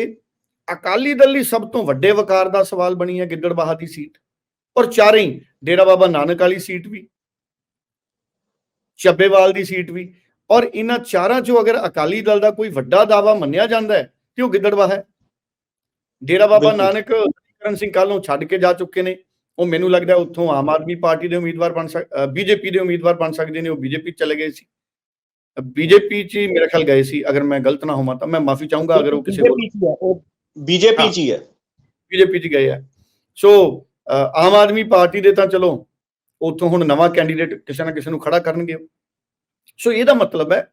ਅਕਾਲੀ ਦਲ ਲਈ ਸਭ ਤੋਂ ਵੱਡੇ ਵਕਾਰ ਦਾ ਸਵਾਲ ਬਣੀ ਹੈ ਗਿੱਦੜਬਾਹਾ ਦੀ ਸੀਟ। ਔਰ ਚਾਰੇ ਹੀ ਡੇਰਾ ਬਾਬਾ ਨਾਨਕ ਵਾਲੀ ਸੀਟ ਵੀ ਚੱਬੇਵਾਲ ਦੀ ਸੀਟ ਵੀ। ਔਰ ਇਹਨਾਂ ਚਾਰਾਂ ਚੋਂ ਅਗਰ ਅਕਾਲੀ ਦਲ ਦਾ ਕੋਈ ਵੱਡਾ ਦਾਵਾ ਮੰਨਿਆ ਜਾਂਦਾ ਹੈ ਤੇ ਉਹ ਗਿੱਦੜਬਾਹਾ ਹੈ। ਡੇਰਾ ਬਾਬਾ। ਨਾਨਕ ਕਰਨ ਸਿੰਘ ਕੱਲ ਨੂੰ ਛੱਡ ਕੇ ਜਾ ਚੁੱਕੇ ਨੇ। ਉਹ ਮੈਨੂੰ ਲੱਗਦਾ ਉੱਥੋਂ ਆਮ ਆਦਮੀ ਪਾਰਟੀ ਦੇ ਉਮੀਦਵਾਰ ਬਣ ਸਕ ਬੀਜੇਪੀ ਦੇ ਉਮੀਦਵਾਰ ਬਣ ਸਕਦੇ ਨੇ ਉਹ ਬੀਜੇਪੀ ਚਲੇ ਗਏ ਸੀ। ਬੀਜੇਪੀ ਚ ਮੇਰੇ ਖਿਆਲ ਗਏ ਸੀ ਅਗਰ ਮੈਂ ਗਲਤ ਨਾ ਹੋਵਾਂ ਤਾਂ ਮੈਂ ਮਾਫੀ ਚਾਹੂੰਗਾ ਅਗਰ ਉਹ ਕਿਸੇ ਉਹ ਬੀਜੇਪੀ। ਚ ਹੀ ਹੈ। ਬੀਜੇਪੀ ਚ ਗਏ ਆ। ਸੋ ਆਮ ਆਦਮੀ ਪਾਰਟੀ ਦੇ ਤਾਂ ਚਲੋ ਉੱਥੋਂ ਹੁਣ ਨਵਾਂ ਕੈਂਡੀਡੇਟ ਕਿਸੇ ਨਾ ਕਿਸੇ ਨੂੰ ਖੜਾ ਕਰਨਗੇ। ਸੋ ਇਹਦਾ ਮਤਲਬ ਹੈ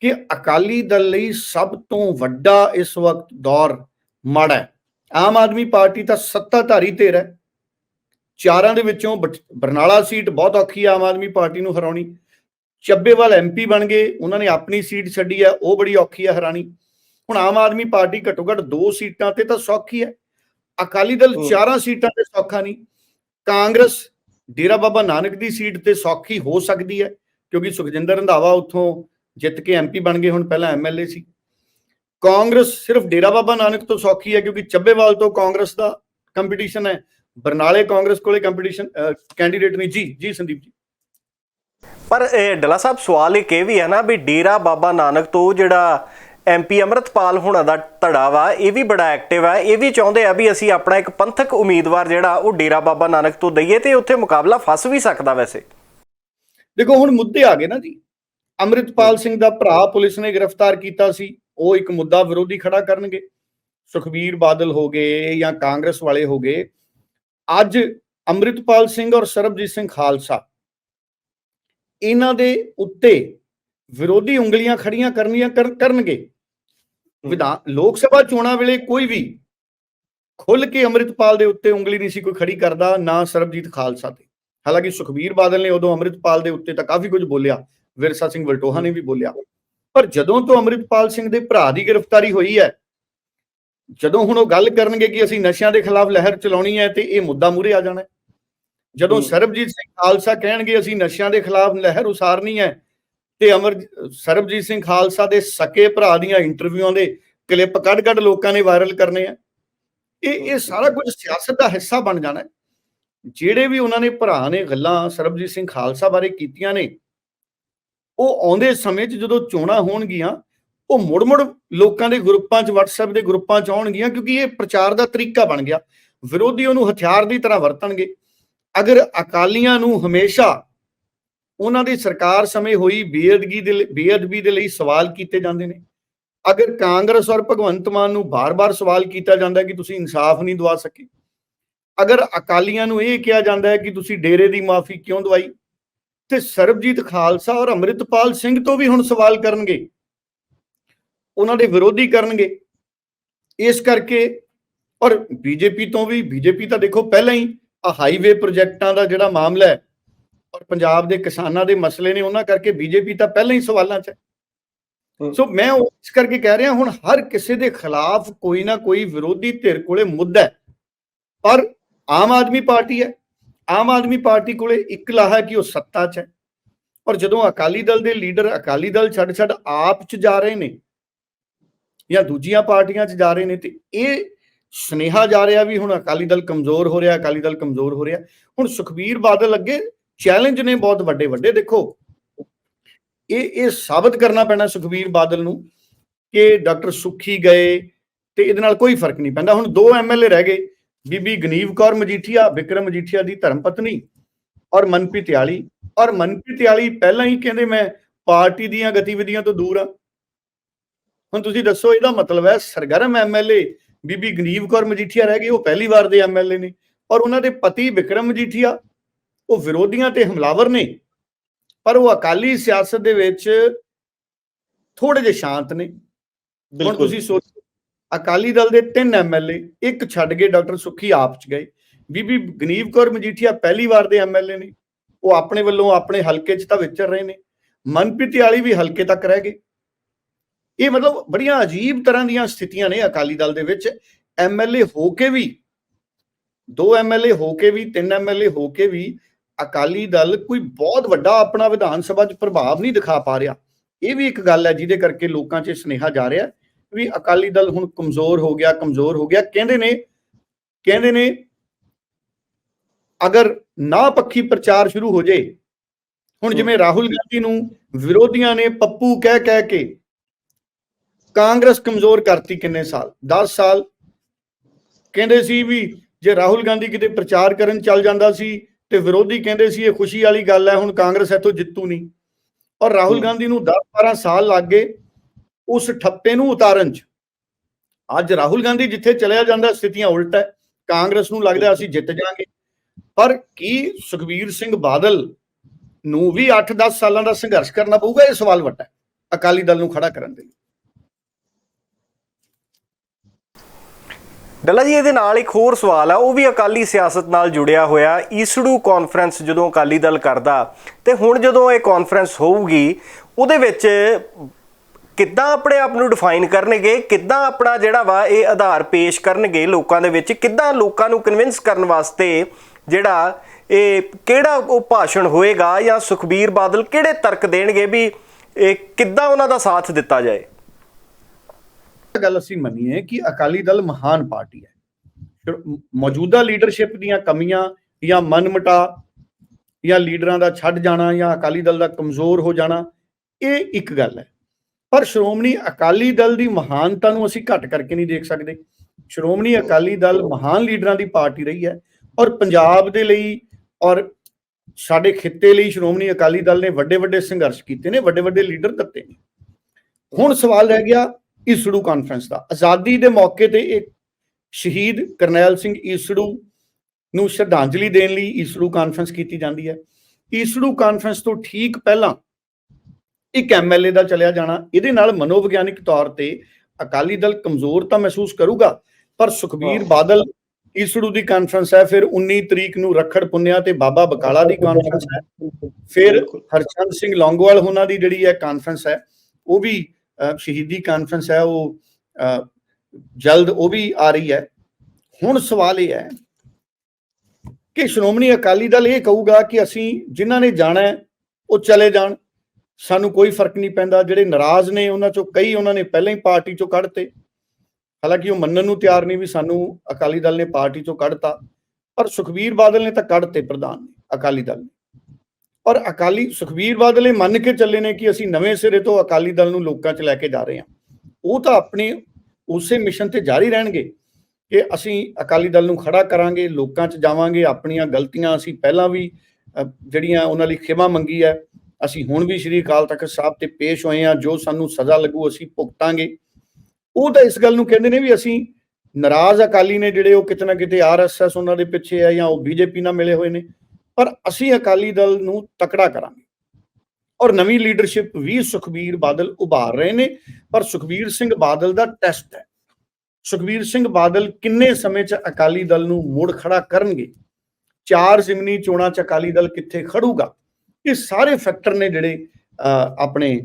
ਕਿ ਅਕਾਲੀ ਦਲ ਲਈ ਸਭ ਤੋਂ ਵੱਡਾ ਇਸ ਵਕਤ ਦੌਰ ਮਾੜਾ ਹੈ। ਆਮ ਆਦਮੀ ਪਾਰਟੀ ਤਾਂ ਸੱਤਾਧਾਰੀ ਧਿਰ ਹੈ। ਚਾਰਾਂ ਦੇ ਵਿੱਚੋਂ ਬਰਨਾਲਾ ਸੀਟ ਬਹੁਤ ਔਖੀ ਹੈ ਆਮ ਆਦਮੀ ਪਾਰਟੀ ਨੂੰ ਹਰਾਉਣੀ। ਚੱਬੇਵਾਲ ਐਮਪੀ ਬਣ ਗਏ ਉਹਨਾਂ ਨੇ ਆਪਣੀ ਸੀਟ ਛੱਡੀ ਹੈ ਉਹ ਬੜੀ ਔਖੀ ਹੈ ਹਰਾਣੀ ਹੁਣ ਆਮ ਆਦਮੀ ਪਾਰਟੀ ਘੱਟੋ ਘੱਟ ਦੋ ਸੀਟਾਂ ਤੇ ਤਾਂ ਸੌਖੀ ਹੈ। ਅਕਾਲੀ ਦਲ। ਚਾਰਾਂ ਸੀਟਾਂ ਤੇ ਸੌਖਾ ਨਹੀਂ। ਕਾਂਗਰਸ ਡੇਰਾ ਬਾਬਾ ਨਾਨਕ ਦੀ ਸੀਟ ਤੇ ਸੌਖੀ ਹੋ ਸਕਦੀ ਹੈ ਕਿਉਂਕਿ ਸੁਖਜਿੰਦਰ ਰੰਧਾਵਾ ਉੱਥੋਂ ਜਿੱਤ ਕੇ ਐਮਪੀ ਬਣ ਗਏ ਹੁਣ ਪਹਿਲਾਂ ਐਮਐਲਏ ਸੀ। ਕਾਂਗਰਸ ਸਿਰਫ ਡੇਰਾ ਬਾਬਾ ਨਾਨਕ ਤੋਂ ਸੌਖੀ ਹੈ ਕਿਉਂਕਿ ਚੱਬੇਵਾਲ ਤੋਂ ਕਾਂਗਰਸ ਦਾ ਕੰਪੀਟੀਸ਼ਨ ਹੈ। ਬਰਨਾਲੇ ਕਾਂਗਰਸ ਕੋਲੇ ਕੰਪੀਟੀਸ਼ਨ ਕੈਂਡੀਡੇਟ ਨਹੀਂ ਜੀ ਜੀ ਸੰਦੀਪ ਜੀ। ਪਰ ਇਹ ਡਲਾ ਸਾਹਿਬ ਸਵਾਲ ਇੱਕ ਇਹ ਵੀ ਹੈ ਨਾ ਵੀ ਡੇਰਾ ਬਾਬਾ ਨਾਨਕ ਤੋਂ ਜਿਹੜਾ ਐਮਪੀ ਅਮਰਤਪਾਲ ਹੋਣਾ ਦਾ ਧੜਾ ਵਾ ਇਹ ਵੀ ਬੜਾ ਐਕਟਿਵ ਹੈ। ਇਹ ਵੀ ਚਾਹੁੰਦੇ ਆ ਵੀ ਅਸੀਂ ਆਪਣਾ ਇੱਕ ਪੰਥਕ ਉਮੀਦਵਾਰ ਜਿਹੜਾ ਉਹ ਡੇਰਾ ਬਾਬਾ ਨਾਨਕ ਤੋਂ ਦਈਏ ਤੇ ਉੱਥੇ ਮੁਕਾਬਲਾ ਫਸ ਵੀ ਸਕਦਾ ਵੈਸੇ। ਦੇਖੋ ਹੁਣ ਮੁੱਦੇ ਆ ਗਏ ਨਾ ਜੀ। ਅੰਮ੍ਰਿਤਪਾਲ ਸਿੰਘ ਦਾ ਭਰਾ ਪੁਲਿਸ ਨੇ ਗ੍ਰਿਫਤਾਰ ਕੀਤਾ ਸੀ। ਉਹ ਇੱਕ ਮੁੱਦਾ ਵਿਰੋਧੀ ਖੜਾ ਕਰਨਗੇ। ਸੁਖਬੀਰ ਬਾਦਲ ਹੋ ਗਏ ਜਾਂ ਕਾਂਗਰਸ ਵਾਲੇ ਹੋ ਗਏ। ਅੱਜ ਅੰਮ੍ਰਿਤਪਾਲ ਸਿੰਘ ਔਰ ਸਰਬਜੀਤ ਸਿੰਘ ਖਾਲਸਾ ਇਹਨਾਂ ਦੇ ਉੱਤੇ ਵਿਰੋਧੀ ਉਂਗਲੀਆਂ ਖੜੀਆਂ ਕਰਨੀਆਂ ਕਰ- ਕਰਨਗੇ। ਵਿਧਾਨ ਲੋਕ ਸਭਾ ਚੋਣਾਂ ਵੇਲੇ ਕੋਈ ਵੀ ਖੁੱਲ ਕੇ ਅੰਮ੍ਰਿਤਪਾਲ ਦੇ ਉੱਤੇ ਉਂਗਲੀ ਨਹੀਂ ਸੀ ਕੋਈ ਖੜੀ ਕਰਦਾ ਨਾ ਸਰਬਜੀਤ ਖਾਲਸਾ ਤੇ। ਹਾਲਾਂਕਿ ਸੁਖਬੀਰ ਬਾਦਲ ਨੇ ਉਦੋਂ ਅੰਮ੍ਰਿਤਪਾਲ ਦੇ ਉੱਤੇ ਤਾਂ ਕਾਫੀ ਕੁਝ ਬੋਲਿਆ ਵਿਰਸਾ ਸਿੰਘ ਵਲਟੋਹਾ ਨੇ ਵੀ ਬੋਲਿਆ। ਪਰ ਜਦੋਂ ਤੋਂ ਅੰਮ੍ਰਿਤਪਾਲ ਸਿੰਘ ਦੇ ਭਰਾ ਦੀ ਗ੍ਰਿਫਤਾਰੀ ਹੋਈ ਹੈ ਜਦੋਂ ਹੁਣ ਉਹ ਗੱਲ ਕਰਨਗੇ ਕਿ ਅਸੀਂ ਨਸ਼ਿਆਂ ਦੇ ਖਿਲਾਫ ਲਹਿਰ ਚਲਾਉਣੀ ਹੈ ਤੇ ਇਹ ਮੁੱਦਾ ਮੂਰੇ ਆ ਜਾਣਾ ਹੈ। ਜਦੋਂ। ਸਰਬਜੀਤ ਸਿੰਘ ਖਾਲਸਾ ਕਹਿਣਗੇ ਅਸੀਂ ਨਸ਼ਿਆਂ ਦੇ ਖਿਲਾਫ ਲਹਿਰ ਉਸਾਰਨੀ ਹੈ ਤੇ ਅਮਰ ਸਰਬਜੀਤ ਸਿੰਘ ਖਾਲਸਾ ਦੇ ਸਕੇ ਭਰਾ ਦੀਆਂ ਇੰਟਰਵਿਊਆਂ ਦੇ ਕਲਿੱਪ ਕੱਢ-ਕੱਢ ਲੋਕਾਂ ਨੇ ਵਾਇਰਲ ਕਰਨੇ ਆ। ਇਹ ਇਹ ਸਾਰਾ ਕੁਝ ਸਿਆਸਤ ਦਾ ਹਿੱਸਾ ਬਣ ਜਾਣਾ ਹੈ। ਜਿਹੜੇ ਵੀ ਉਹਨਾਂ ਨੇ ਭਰਾ ਨੇ ਗੱਲਾਂ ਸਰਬਜੀਤ ਸਿੰਘ ਖਾਲਸਾ ਬਾਰੇ ਕੀਤੀਆਂ ਨੇ ਉਹ ਆਉਂਦੇ ਸਮੇਂ 'ਚ ਜਦੋਂ ਚੋਣਾਂ ਹੋਣਗੀਆਂ ਉਹ ਮੁੜ-ਮੁੜ ਲੋਕਾਂ ਦੇ ਗਰੁੱਪਾਂ 'ਚ WhatsApp ਦੇ ਗਰੁੱਪਾਂ 'ਚ ਆਉਣਗੀਆਂ ਕਿਉਂਕਿ ਇਹ ਪ੍ਰਚਾਰ ਦਾ ਤਰੀਕਾ ਬਣ ਗਿਆ। ਵਿਰੋਧੀ ਉਹਨੂੰ ਹਥਿਆਰ ਦੀ ਤਰ੍ਹਾਂ ਵਰਤਣਗੇ। ਅਗਰ ਅਕਾਲੀਆਂ ਨੂੰ ਹਮੇਸ਼ਾ ਉਹਨਾਂ ਦੀ ਸਰਕਾਰ ਸਮੇਂ ਹੋਈ ਬੇਅਦਗੀ ਦੇ ਲਈ- ਬੇਅਦਬੀ ਦੇ ਲਈ ਸਵਾਲ ਕੀਤੇ ਜਾਂਦੇ ਨੇ, ਅਗਰ ਕਾਂਗਰਸ ਔਰ ਭਗਵੰਤ ਮਾਨ ਨੂੰ ਬਾਰ-ਬਾਰ ਸਵਾਲ ਕੀਤਾ ਜਾਂਦਾ ਕਿ ਤੁਸੀਂ ਇਨਸਾਫ ਨਹੀਂ ਦਵਾ ਸਕੇ, ਅਗਰ ਅਕਾਲੀਆਂ ਨੂੰ ਇਹ ਕਿਹਾ ਜਾਂਦਾ ਹੈ ਕਿ ਤੁਸੀਂ ਡੇਰੇ ਦੀ ਮਾਫੀ ਕਿਉਂ ਦਵਾਈ, ਤੇ ਸਰਬਜੀਤ ਖਾਲਸਾ ਔਰ ਅੰਮ੍ਰਿਤਪਾਲ ਸਿੰਘ ਤੋਂ ਵੀ ਹੁਣ ਸਵਾਲ ਕਰਨਗੇ, ਉਹਨਾਂ ਦੇ ਵਿਰੋਧੀ ਕਰਨਗੇ, ਇਸ ਕਰਕੇ ਔਰ ਬੀਜੇਪੀ ਤੋਂ ਵੀ, ਬੀਜੇਪੀ ਤਾਂ ਦੇਖੋ ਪਹਿਲਾਂ ਹੀ ਆ ਹਾਈਵੇ ਪ੍ਰੋਜੈਕਟਾਂ ਦਾ ਜਿਹੜਾ ਮਾਮਲਾ ਹੈ ਔਰ ਪੰਜਾਬ ਦੇ ਕਿਸਾਨਾਂ ਦੇ ਮਸਲੇ ਨੇ ਉਹਨਾਂ ਕਰਕੇ ਬੀਜੇਪੀ ਤਾਂ ਪਹਿਲਾਂ ਹੀ ਸਵਾਲਾਂ 'ਚ ਹੈ। ਸੋ ਮੈਂ ਇਸ ਕਰਕੇ ਕਹਿ ਰਿਹਾ ਹੁਣ ਹਰ ਕਿਸੇ ਦੇ ਖਿਲਾਫ ਕੋਈ ਨਾ ਕੋਈ ਵਿਰੋਧੀ ਧਿਰ ਕੋਲੇ ਮੁੱਦਾ ਹੈ। ਪਰ ਆਮ ਆਦਮੀ ਪਾਰਟੀ ਹੈ। ਆਮ ਆਦਮੀ ਪਾਰਟੀ ਕੋਲੇ ਇੱਕ ਲਾਹਾ ਕਿ ਉਹ ਸੱਤਾ 'ਚ ਹੈ। ਔਰ ਜਦੋਂ ਅਕਾਲੀ ਦਲ ਦੇ ਲੀਡਰ ਅਕਾਲੀ ਦਲ ਛੱਡ ਛੱਡ ਆਪ 'ਚ ਜਾ ਰਹੇ ਨੇ ਜਾਂ ਦੂਜੀਆਂ ਪਾਰਟੀਆਂ 'ਚ ਜਾ ਰਹੇ ਨੇ ਤੇ ਇਹ ਸੁਨੇਹਾ ਜਾ ਰਿਹਾ ਵੀ ਹੁਣ ਅਕਾਲੀ ਦਲ ਕਮਜ਼ੋਰ ਹੋ ਰਿਹਾ, ਅਕਾਲੀ ਦਲ ਕਮਜ਼ੋਰ ਹੋ ਰਿਹਾ। ਹੁਣ ਸੁਖਬੀਰ ਬਾਦਲ ਅੱਗੇ ਚੈਲੰਜ ਨੇ ਬਹੁਤ ਵੱਡੇ ਵੱਡੇ, ਦੇਖੋ। ਇਹ ਇਹ ਸਾਬਤ ਕਰਨਾ ਪੈਣਾ ਸੁਖਬੀਰ ਬਾਦਲ ਨੂੰ ਕਿ ਡਾਕਟਰ ਸੁਖੀ ਗਏ ਤੇ ਇਹਦੇ ਨਾਲ ਕੋਈ ਫ਼ਰਕ ਨਹੀਂ ਪੈਂਦਾ। ਹੁਣ ਦੋ ਐਮਐਲਏ ਰਹਿ ਗਏ, ਬੀਬੀ ਗਨੀਵ ਕੌਰ ਮਜੀਠੀਆ, ਵਿਕਰਮ ਮਜੀਠੀਆ ਦੀ ਧਰਮ ਪਤਨੀ ਔਰ ਮਨਪ੍ਰੀਤ ਯਾਲੀ। ਔਰ ਮਨਪ੍ਰੀਤ ਯਾਲੀ ਪਹਿਲਾਂ ਹੀ ਕਹਿੰਦੇ ਮੈਂ ਪਾਰਟੀ ਦੀਆਂ ਗਤੀਵਿਧੀਆਂ ਤੋਂ ਦੂਰ ਆ। ਹੁਣ ਤੁਸੀਂ ਦੱਸੋ, ਇਹਦਾ ਮਤਲਬ ਹੈ ਸਰਗਰਮ ਐਮਐਲਏ ਬੀਬੀ ਗਨੀਵ ਕੌਰ ਮਜੀਠੀਆ ਰਹਿ ਗਈ ਉਹ ਪਹਿਲੀ ਵਾਰ ਦੇ ਐਮਐਲਏ ਨੇ ਔਰ ਉਹਨਾਂ ਦੇ ਪਤੀ ਵਿਕਰਮ ਮਜੀਠੀਆ ਉਹ ਵਿਰੋਧੀਆਂ ਤੇ ਹਮਲਾਵਰ ਨੇ ਪਰ ਉਹ ਅਕਾਲੀ ਸਿਆਸਤ ਦੇ ਵਿੱਚ ਥੋੜੇ ਜਿਹਾ ਸ਼ਾਂਤ ਨੇ। ਹੁਣ ਤੁਸੀਂ ਸੋਚੋ ਅਕਾਲੀ ਦਲ ਦੇ ਤਿੰਨ ਐਮਐਲਏ ਇੱਕ ਛੱਡ ਕੇ ਡਾਕਟਰ ਸੁਖੀ ਆਪ ਚ ਗਏ। ਬੀਬੀ ਗਨੀਵ ਕੌਰ ਮਜੀਠੀਆ ਪਹਿਲੀ ਵਾਰ ਦੇ ਐਮਐਲਏ ਨੇ ਉਹ ਆਪਣੇ ਵੱਲੋਂ ਆਪਣੇ ਹਲਕੇ ਚ ਤਾਂ ਵਿਚਰ ਰਹੇ ਨੇ ਮਨਪ੍ਰੀਤ ਵਾਲੀ ਵੀ ਹਲਕੇ ਤੱਕ ਰਹਿ ਗਏ। ਇਹ ਮਤਲਬ ਬੜੀਆਂ ਅਜੀਬ ਤਰ੍ਹਾਂ ਦੀਆਂ ਸਥਿਤੀਆਂ ਨੇ ਅਕਾਲੀ ਦਲ ਦੇ ਵਿੱਚ। ਐਮਐਲਏ ਹੋ ਕੇ ਵੀ, ਦੋ ਐਮਐਲਏ ਹੋ ਕੇ ਵੀ, ਤਿੰਨ ਐਮਐਲਏ ਹੋ ਕੇ ਵੀ ਅਕਾਲੀ ਦਲ ਕੋਈ ਬਹੁਤ ਵੱਡਾ ਆਪਣਾ ਵਿਧਾਨ ਸਭਾ 'ਚ ਪ੍ਰਭਾਵ ਨਹੀਂ ਦਿਖਾ ਪਾ ਰਿਹਾ। ਇਹ ਵੀ ਇੱਕ ਗੱਲ ਹੈ ਜਿਹਦੇ ਕਰਕੇ ਲੋਕਾਂ 'ਚ ਸੁਨੇਹਾ ਜਾ ਰਿਹਾ ਵੀ ਅਕਾਲੀ ਦਲ ਹੁਣ ਕਮਜ਼ੋਰ ਹੋ ਗਿਆ, ਕਮਜ਼ੋਰ ਹੋ ਗਿਆ। ਕਹਿੰਦੇ ਨੇ ਕਹਿੰਦੇ ਨੇ, ਅਗਰ ਨਾ ਪੱਖੀ ਪ੍ਰਚਾਰ ਸ਼ੁਰੂ ਹੋ ਜੇ, ਹੁਣ ਜਿਵੇਂ ਰਾਹੁਲ ਗਾਂਧੀ ਨੂੰ ਵਿਰੋਧੀਆਂ ਨੇ ਪੱਪੂ ਕਹਿ ਕਹਿ ਕੇ ਕਾਂਗਰਸ ਕਮਜ਼ੋਰ ਕਰਤੀ ਕਿੰਨੇ ਸਾਲ? 10 ਸਾਲ। ਕਹਿੰਦੇ ਸੀ ਵੀ ਜੇ ਰਾਹੁਲ ਗਾਂਧੀ ਕਿਤੇ ਪ੍ਰਚਾਰ ਕਰਨ ਚੱਲ ਜਾਂਦਾ ਸੀ ਤੇ ਵਿਰੋਧੀ ਕਹਿੰਦੇ ਸੀ ਇਹ ਖੁਸ਼ੀ ਵਾਲੀ ਗੱਲ ਹੈ ਹੁਣ ਕਾਂਗਰਸ ਇੱਥੋਂ ਜਿੱਤੂ ਨਹੀਂ। ਔਰ ਰਾਹੁਲ। ਗਾਂਧੀ ਨੂੰ 10 12 ਸਾਲ ਲੱਗ ਗਏ ਉਸ ਠੱਪੇ ਨੂੰ ਉਤਾਰਨ ਚ। ਅੱਜ ਰਾਹੁਲ ਗਾਂਧੀ ਜਿੱਥੇ ਚਲਿਆ ਜਾਂਦਾ ਸਥਿਤੀਆਂ ਉਲਟ ਹੈ। ਕਾਂਗਰਸ ਨੂੰ ਲੱਗਦਾ ਅਸੀਂ ਜਿੱਤ ਜਾਾਂਗੇ ਪਰ ਕੀ ਸੁਖਬੀਰ ਸਿੰਘ ਬਾਦਲ ਨੂੰ ਵੀ 8-10 ਸਾਲਾਂ ਦਾ ਸੰਘਰਸ਼ ਕਰਨਾ ਪਊਗਾ? ਇਹ ਸਵਾਲ ਵੱਡਾ ਅਕਾਲੀ ਦਲ ਨੂੰ ਖੜਾ ਕਰਨ ਦੇ ਲਈ। ਡੱਲਾ ਜੀ, ਇਹਦੇ ਨਾਲ ਇੱਕ ਹੋਰ ਸਵਾਲ ਆ, ਉਹ ਵੀ ਅਕਾਲੀ ਸਿਆਸਤ ਨਾਲ ਜੁੜਿਆ ਹੋਇਆ, ਈਸੜੂ ਕਾਨਫਰੰਸ ਜਦੋਂ ਅਕਾਲੀ ਦਲ ਕਰਦਾ, ਤੇ ਹੁਣ ਜਦੋਂ ਇਹ ਕਾਨਫਰੰਸ ਹੋਊਗੀ, ਉਹਦੇ ਵਿੱਚ ਕਿੱਦਾਂ ਆਪਣੇ ਆਪ ਨੂੰ ਡਿਫਾਈਨ ਕਰਨਗੇ, ਕਿੱਦਾਂ ਆਪਣਾ ਜਿਹੜਾ ਵਾ ਇਹ ਆਧਾਰ ਪੇਸ਼ ਕਰਨਗੇ ਲੋਕਾਂ ਦੇ ਵਿੱਚ, ਕਿੱਦਾਂ ਲੋਕਾਂ ਨੂੰ ਕਨਵਿੰਸ ਕਰਨ ਵਾਸਤੇ ਜਿਹੜਾ ਇਹ ਕਿਹੜਾ ਉਹ ਭਾਸ਼ਣ ਹੋਏਗਾ ਜਾਂ ਸੁਖਬੀਰ ਬਾਦਲ ਕਿਹੜੇ ਤਰਕ ਦੇਣਗੇ ਵੀ ਇਹ ਕਿੱਦਾਂ ਉਹਨਾਂ ਦਾ ਸਾਥ ਦਿੱਤਾ ਜਾਏ? ਗੱਲ ਅਸੀਂ ਮੰਨੀਏ ਕਿ ਅਕਾਲੀ ਦਲ ਮਹਾਨ ਪਾਰਟੀ ਹੈ। ਮੌਜੂਦਾ ਲੀਡਰਸ਼ਿਪ ਦੀਆਂ ਕਮੀਆਂ ਜਾਂ ਮਨਮਟਾ ਜਾਂ ਲੀਡਰਾਂ ਦਾ ਛੱਡ ਜਾਣਾ ਜਾਂ ਅਕਾਲੀ ਦਲ ਦਾ ਕਮਜ਼ੋਰ ਹੋ ਜਾਣਾ, ਇਹ ਇੱਕ ਗੱਲ ਹੈ। ਪਰ ਸ਼੍ਰੋਮਣੀ ਅਕਾਲੀ ਦਲ ਦੀ ਮਹਾਨਤਾ ਨੂੰ ਅਸੀਂ ਘੱਟ ਕਰਕੇ ਨਹੀਂ ਦੇਖ ਸਕਦੇ। ਸ਼੍ਰੋਮਣੀ ਅਕਾਲੀ ਦਲ ਮਹਾਨ ਲੀਡਰਾਂ ਦੀ ਪਾਰਟੀ ਰਹੀ ਹੈ ਔਰ ਪੰਜਾਬ ਦੇ ਲਈ ਔਰ ਸਾਡੇ ਖਿੱਤੇ ਲਈ ਸ਼੍ਰੋਮਣੀ ਅਕਾਲੀ ਦਲ ਨੇ ਵੱਡੇ ਵੱਡੇ ਸੰਘਰਸ਼ ਕੀਤੇ ਨੇ ਵੱਡੇ ਵੱਡੇ ਲੀਡਰ ਦਿੱਤੇ ਨੇ। ਹੁਣ ਸਵਾਲ ਰਹਿ ਗਿਆ ਈਸੜੂ ਕਾਨਫਰੰਸ ਦਾ ਆਜ਼ਾਦੀ ਦੇ ਮੌਕੇ ਤੇ ਇੱਕ ਸ਼ਹੀਦ ਕਰਨੈਲ ਸਿੰਘ ਈਸੜੂ ਨੂੰ ਸ਼ਰਧਾਂਜਲੀ ਦੇਣ ਲਈ ਈਸੜੂ ਕਾਨਫਰੰਸ ਕੀਤੀ ਜਾਂਦੀ ਹੈ ਈਸੜੂ ਕਾਨਫਰੰਸ ਤੋਂ ਠੀਕ ਪਹਿਲਾਂ ਇੱਕ ਐਮਐਲਏ ਦਾ ਚਲਿਆ ਜਾਣਾ ਇਹਦੇ ਨਾਲ ਮਨੋਵਿਗਿਆਨਿਕ ਤੌਰ ਤੇ ਅਕਾਲੀ ਦਲ ਕਮਜ਼ੋਰ ਤਾਂ ਮਹਿਸੂਸ ਕਰੂਗਾ ਪਰ ਸੁਖਬੀਰ। ਬਾਦਲ ਈਸੜੂ ਦੀ ਕਾਨਫਰੰਸ ਹੈ ਫਿਰ 19 ਤਰੀਕ ਨੂੰ ਰੱਖੜ ਪੁੰਨਿਆ ਤੇ ਬਾਬਾ ਬਕਾਲਾ ਦੀ ਕਾਨਫਰੰਸ ਹੈ ਫਿਰ। ਹਰਚੰਦ ਸਿੰਘ ਲੌਂਗੋਵਾਲ ਉਹਨਾਂ ਦੀ ਜਿਹੜੀ ਹੈ ਕਾਨਫਰੰਸ ਹੈ ਉਹ ਵੀ ਸ਼ਹੀਦੀ ਕਾਨਫਰੰਸ ਹੈ ਉਹ ਅਹ, ਜਲਦ ਉਹ ਵੀ ਆ ਰਹੀ ਹੈ। ਹੁਣ ਸਵਾਲ ਇਹ ਹੈ ਕਿ ਸ਼੍ਰੋਮਣੀ ਅਕਾਲੀ ਦਲ ਇਹ ਕਹੂਗਾ ਕਿ ਅਸੀਂ ਜਿਨ੍ਹਾਂ ਨੇ ਜਾਣਾ ਉਹ ਚਲੇ ਜਾਣ। ਸਾਨੂੰ ਕੋਈ ਫ਼ਰਕ ਨਹੀਂ ਪੈਂਦਾ। ਜਿਹੜੇ ਨਾਰਾਜ਼ ਨੇ ਉਹਨਾਂ ਚੋਂ ਕਈ ਉਹਨਾਂ ਨੇ ਪਹਿਲਾਂ ਹੀ ਪਾਰਟੀ ਚੋਂ ਕੱਢਤੇ ਹਾਲਾਂਕਿ ਉਹ ਮੰਨਣ ਨੂੰ ਤਿਆਰ ਨਹੀਂ ਵੀ ਸਾਨੂੰ ਅਕਾਲੀ ਦਲ ਨੇ ਪਾਰਟੀ ਚੋਂ ਕੱਢਤਾ। ਪਰ ਸੁਖਬੀਰ ਬਾਦਲ ਨੇ ਤਾਂ ਕੱਢਤੇ ਪ੍ਰਧਾਨ ਨੇ ਅਕਾਲੀ ਦਲ ਨੇ। ਔਰ ਅਕਾਲੀ ਸੁਖਬੀਰ ਬਾਦਲ ਇਹ ਮੰਨ ਕੇ ਚੱਲੇ ਨੇ ਕਿ ਅਸੀਂ ਨਵੇਂ ਸਿਰੇ ਤੋਂ ਅਕਾਲੀ ਦਲ ਨੂੰ ਲੋਕਾਂ 'ਚ ਲੈ ਕੇ ਜਾ ਰਹੇ ਹਾਂ। ਉਹ ਤਾਂ ਆਪਣੇ ਉਸੇ ਮਿਸ਼ਨ ਤੇ ਜਾਰੀ ਰਹਿਣਗੇ ਕਿ ਅਸੀਂ ਅਕਾਲੀ ਦਲ ਨੂੰ ਖੜਾ ਕਰਾਂਗੇ, ਲੋਕਾਂ 'ਚ ਜਾਵਾਂਗੇ, ਆਪਣੀਆਂ ਗਲਤੀਆਂ ਅਸੀਂ ਪਹਿਲਾਂ ਵੀ ਜਿਹੜੀਆਂ ਉਹਨਾਂ ਲਈ ਖਿਮਾ ਮੰਗੀ ਹੈ, ਅਸੀਂ ਹੁਣ ਵੀ ਸ਼੍ਰੀ ਅਕਾਲ ਤਖਤ ਸਾਹਿਬ ਤੇ ਪੇਸ਼ ਹੋਏ ਹਾਂ, ਜੋ ਸਾਨੂੰ ਸਜ਼ਾ ਲੱਗੂ ਅਸੀਂ ਭੁਗਤਾਂਗੇ। ਉਹ ਤਾਂ ਇਸ ਗੱਲ ਨੂੰ ਕਹਿੰਦੇ ਨੇ ਵੀ ਅਸੀਂ ਨਾਰਾਜ਼ ਅਕਾਲੀ ਨੇ ਜਿਹੜੇ ਉਹ ਕਿਤੇ ਨਾ ਕਿਤੇ ਆਰਐਸਐਸ ਉਹਨਾਂ ਦੇ ਪਿੱਛੇ ਹੈ ਜਾਂ ਉਹ ਬੀਜੇਪੀ ਨਾਲ ਮਿਲੇ ਹੋਏ ਨੇ। ਪਰ ਅਸੀਂ ਅਕਾਲੀ ਦਲ ਨੂੰ ਤਕੜਾ ਕਰਾਂਗੇ। ਔਰ ਨਵੀਂ ਲੀਡਰਸ਼ਿਪ ਵੀ ਸੁਖਬੀਰ ਬਾਦਲ ਉਭਾਰ ਰਹੇ ਨੇ, ਪਰ ਸੁਖਬੀਰ ਸਿੰਘ ਬਾਦਲ ਦਾ ਟੈਸਟ ਹੈ। ਸੁਖਬੀਰ ਸਿੰਘ ਬਾਦਲ ਕਿੰਨੇ ਸਮੇਂ 'ਚ ਅਕਾਲੀ ਦਲ ਨੂੰ ਮੁੜ ਖੜਾ ਕਰਨਗੇ? ਚਾਰ ਜ਼ਿਮਨੀ ਚੋਣਾਂ 'ਚ ਅਕਾਲੀ ਦਲ ਕਿੱਥੇ ਖੜੂਗਾ? ਇਹ ਸਾਰੇ ਫੈਕਟਰ ਨੇ ਜਿਹੜੇ ਆਪਣੇ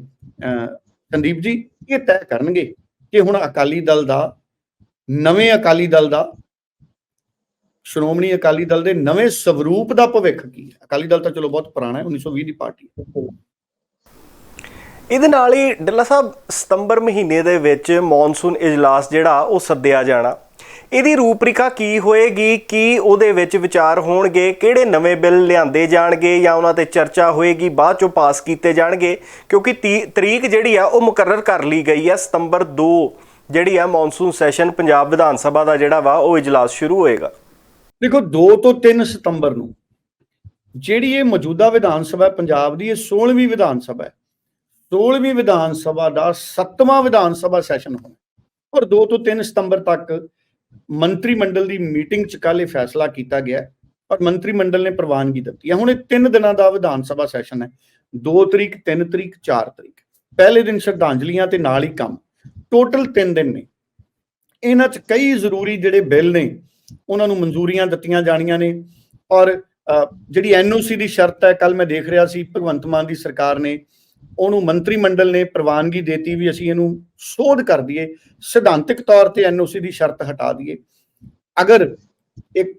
ਸੰਦੀਪ ਜੀ, ਇਹ ਤੈਅ ਕਰਨਗੇ ਕਿ ਹੁਣ ਅਕਾਲੀ ਦਲ ਦਾ, ਨਵੇਂ ਅਕਾਲੀ ਦਲ ਦਾ ਸ਼੍ਰੋਮਣੀ ਅਕਾਲੀ ਦਲ ਦੇ ਨਵੇਂ ਸਵਰੂਪ ਦਾ ਭਵਿੱਖ ਕੀ ਹੈ? ਅਕਾਲੀ ਦਲ ਤਾਂ ਚਲੋ ਬਹੁਤ ਪੁਰਾਣਾ ਹੈ 1920 ਦੀ ਪਾਰਟੀ ਹੈ। ਇਹਦੇ ਨਾਲ ਹੀ ਡੱਲਾ ਸਾਹਿਬ, ਸਤੰਬਰ ਮਹੀਨੇ ਦੇ ਵਿੱਚ ਮੌਨਸੂਨ ਇਜਲਾਸ ਜਿਹੜਾ, ਉਹ ਸੱਦਿਆ ਜਾਣਾ। ਇਹਦੀ ਰੂਪਰੇਖਾ ਕੀ ਹੋਏਗੀ? ਕੀ ਉਹਦੇ ਵਿੱਚ ਵਿਚਾਰ ਹੋਣਗੇ? ਕਿਹੜੇ ਨਵੇਂ ਬਿੱਲ ਲਿਆਂਦੇ ਜਾਣਗੇ? ਜਾਂ ਉਹਨਾਂ ਤੇ ਚਰਚਾ ਹੋਏਗੀ? ਬਾਅਦ ਚੋਂ ਪਾਸ ਕੀਤੇ ਜਾਣਗੇ? ਕਿਉਂਕਿ ਤੀ- ਤਰੀਕ ਜਿਹੜੀ ਆ, ਉਹ ਮੁਕਰਰ ਕਰ ਲਈ ਗਈ ਆ, ਸਤੰਬਰ 2 ਜਿਹੜੀ ਆ ਮੌਨਸੂਨ ਸੈਸ਼ਨ ਪੰਜਾਬ ਵਿਧਾਨ ਸਭਾ ਦਾ ਜਿਹੜਾ ਵਾ, ਉਹ ਇਜਲਾਸ ਸ਼ੁਰੂ ਹੋਏਗਾ। ਦੇਖੋ 2 ਤੋਂ 3 ਸਤੰਬਰ ਨੂੰ ਜਿਹੜੀ ਇਹ ਮੌਜੂਦਾ ਵਿਧਾਨ ਸਭਾ ਪੰਜਾਬ ਦੀ, ਇਹ 16ਵੀਂ ਵਿਧਾਨ ਸਭਾ ਹੈ। 16ਵੀਂ ਵਿਧਾਨ ਸਭਾ ਦਾ 7ਵਾਂ ਵਿਧਾਨ ਸਭਾ ਸੈਸ਼ਨ ਹੋਣਾ ਔਰ 2 ਤੋਂ 3 ਸਤੰਬਰ ਤੱਕ ਮੰਤਰੀ ਮੰਡਲ ਦੀ ਮੀਟਿੰਗ ਚ ਕੱਲ੍ਹ ਇਹ ਫੈਸਲਾ ਕੀਤਾ ਗਿਆ ਔਰ ਮੰਤਰੀ ਮੰਡਲ ਨੇ ਪ੍ਰਵਾਨਗੀ ਦਿੱਤੀ ਹੈ। ਹੁਣ ਇਹ 3 ਦਿਨਾਂ ਦਾ ਵਿਧਾਨ ਸਭਾ ਸੈਸ਼ਨ ਹੈ। 2 ਤਰੀਕ 3 ਤਰੀਕ 4 ਤਰੀਕ। ਪਹਿਲੇ ਦਿਨ ਸ਼ਰਧਾਂਜਲੀਆਂ ਤੇ ਨਾਲ ਹੀ ਕੰਮ। ਟੋਟਲ 3 ਦਿਨ ਨੇ। ਇਹਨਾਂ ਚ ਕਈ ਜ਼ਰੂਰੀ ਜਿਹੜੇ ਬਿੱਲ ਨੇ ਉਹਨਾਂ ਨੂੰ ਮਨਜ਼ੂਰੀਆਂ ਦਿੱਤੀਆਂ ਜਾਣੀਆਂ ਨੇ। ਔਰ ਅ, ਜਿਹੜੀ ਐਨਓਸੀ ਦੀ ਸ਼ਰਤ ਹੈ ਕੱਲ ਮੈਂ ਦੇਖ ਰਿਹਾ ਸੀ ਭਗਵੰਤ ਮਾਨ ਦੀ ਸਰਕਾਰ ਨੇ ਉਹਨੂੰ ਮੰਤਰੀ ਮੰਡਲ ਨੇ ਪ੍ਰਵਾਨਗੀ ਦਿੱਤੀ ਵੀ ਅਸੀਂ ਇਹਨੂੰ ਸੋਧ ਕਰ ਦਈਏ ਸਿਧਾਂਤਕ ਤੌਰ ਤੇ ਐਨਓਸੀ ਦੀ ਸ਼ਰਤ ਹਟਾ ਦਈਏ। ਅਗਰ ਇੱਕ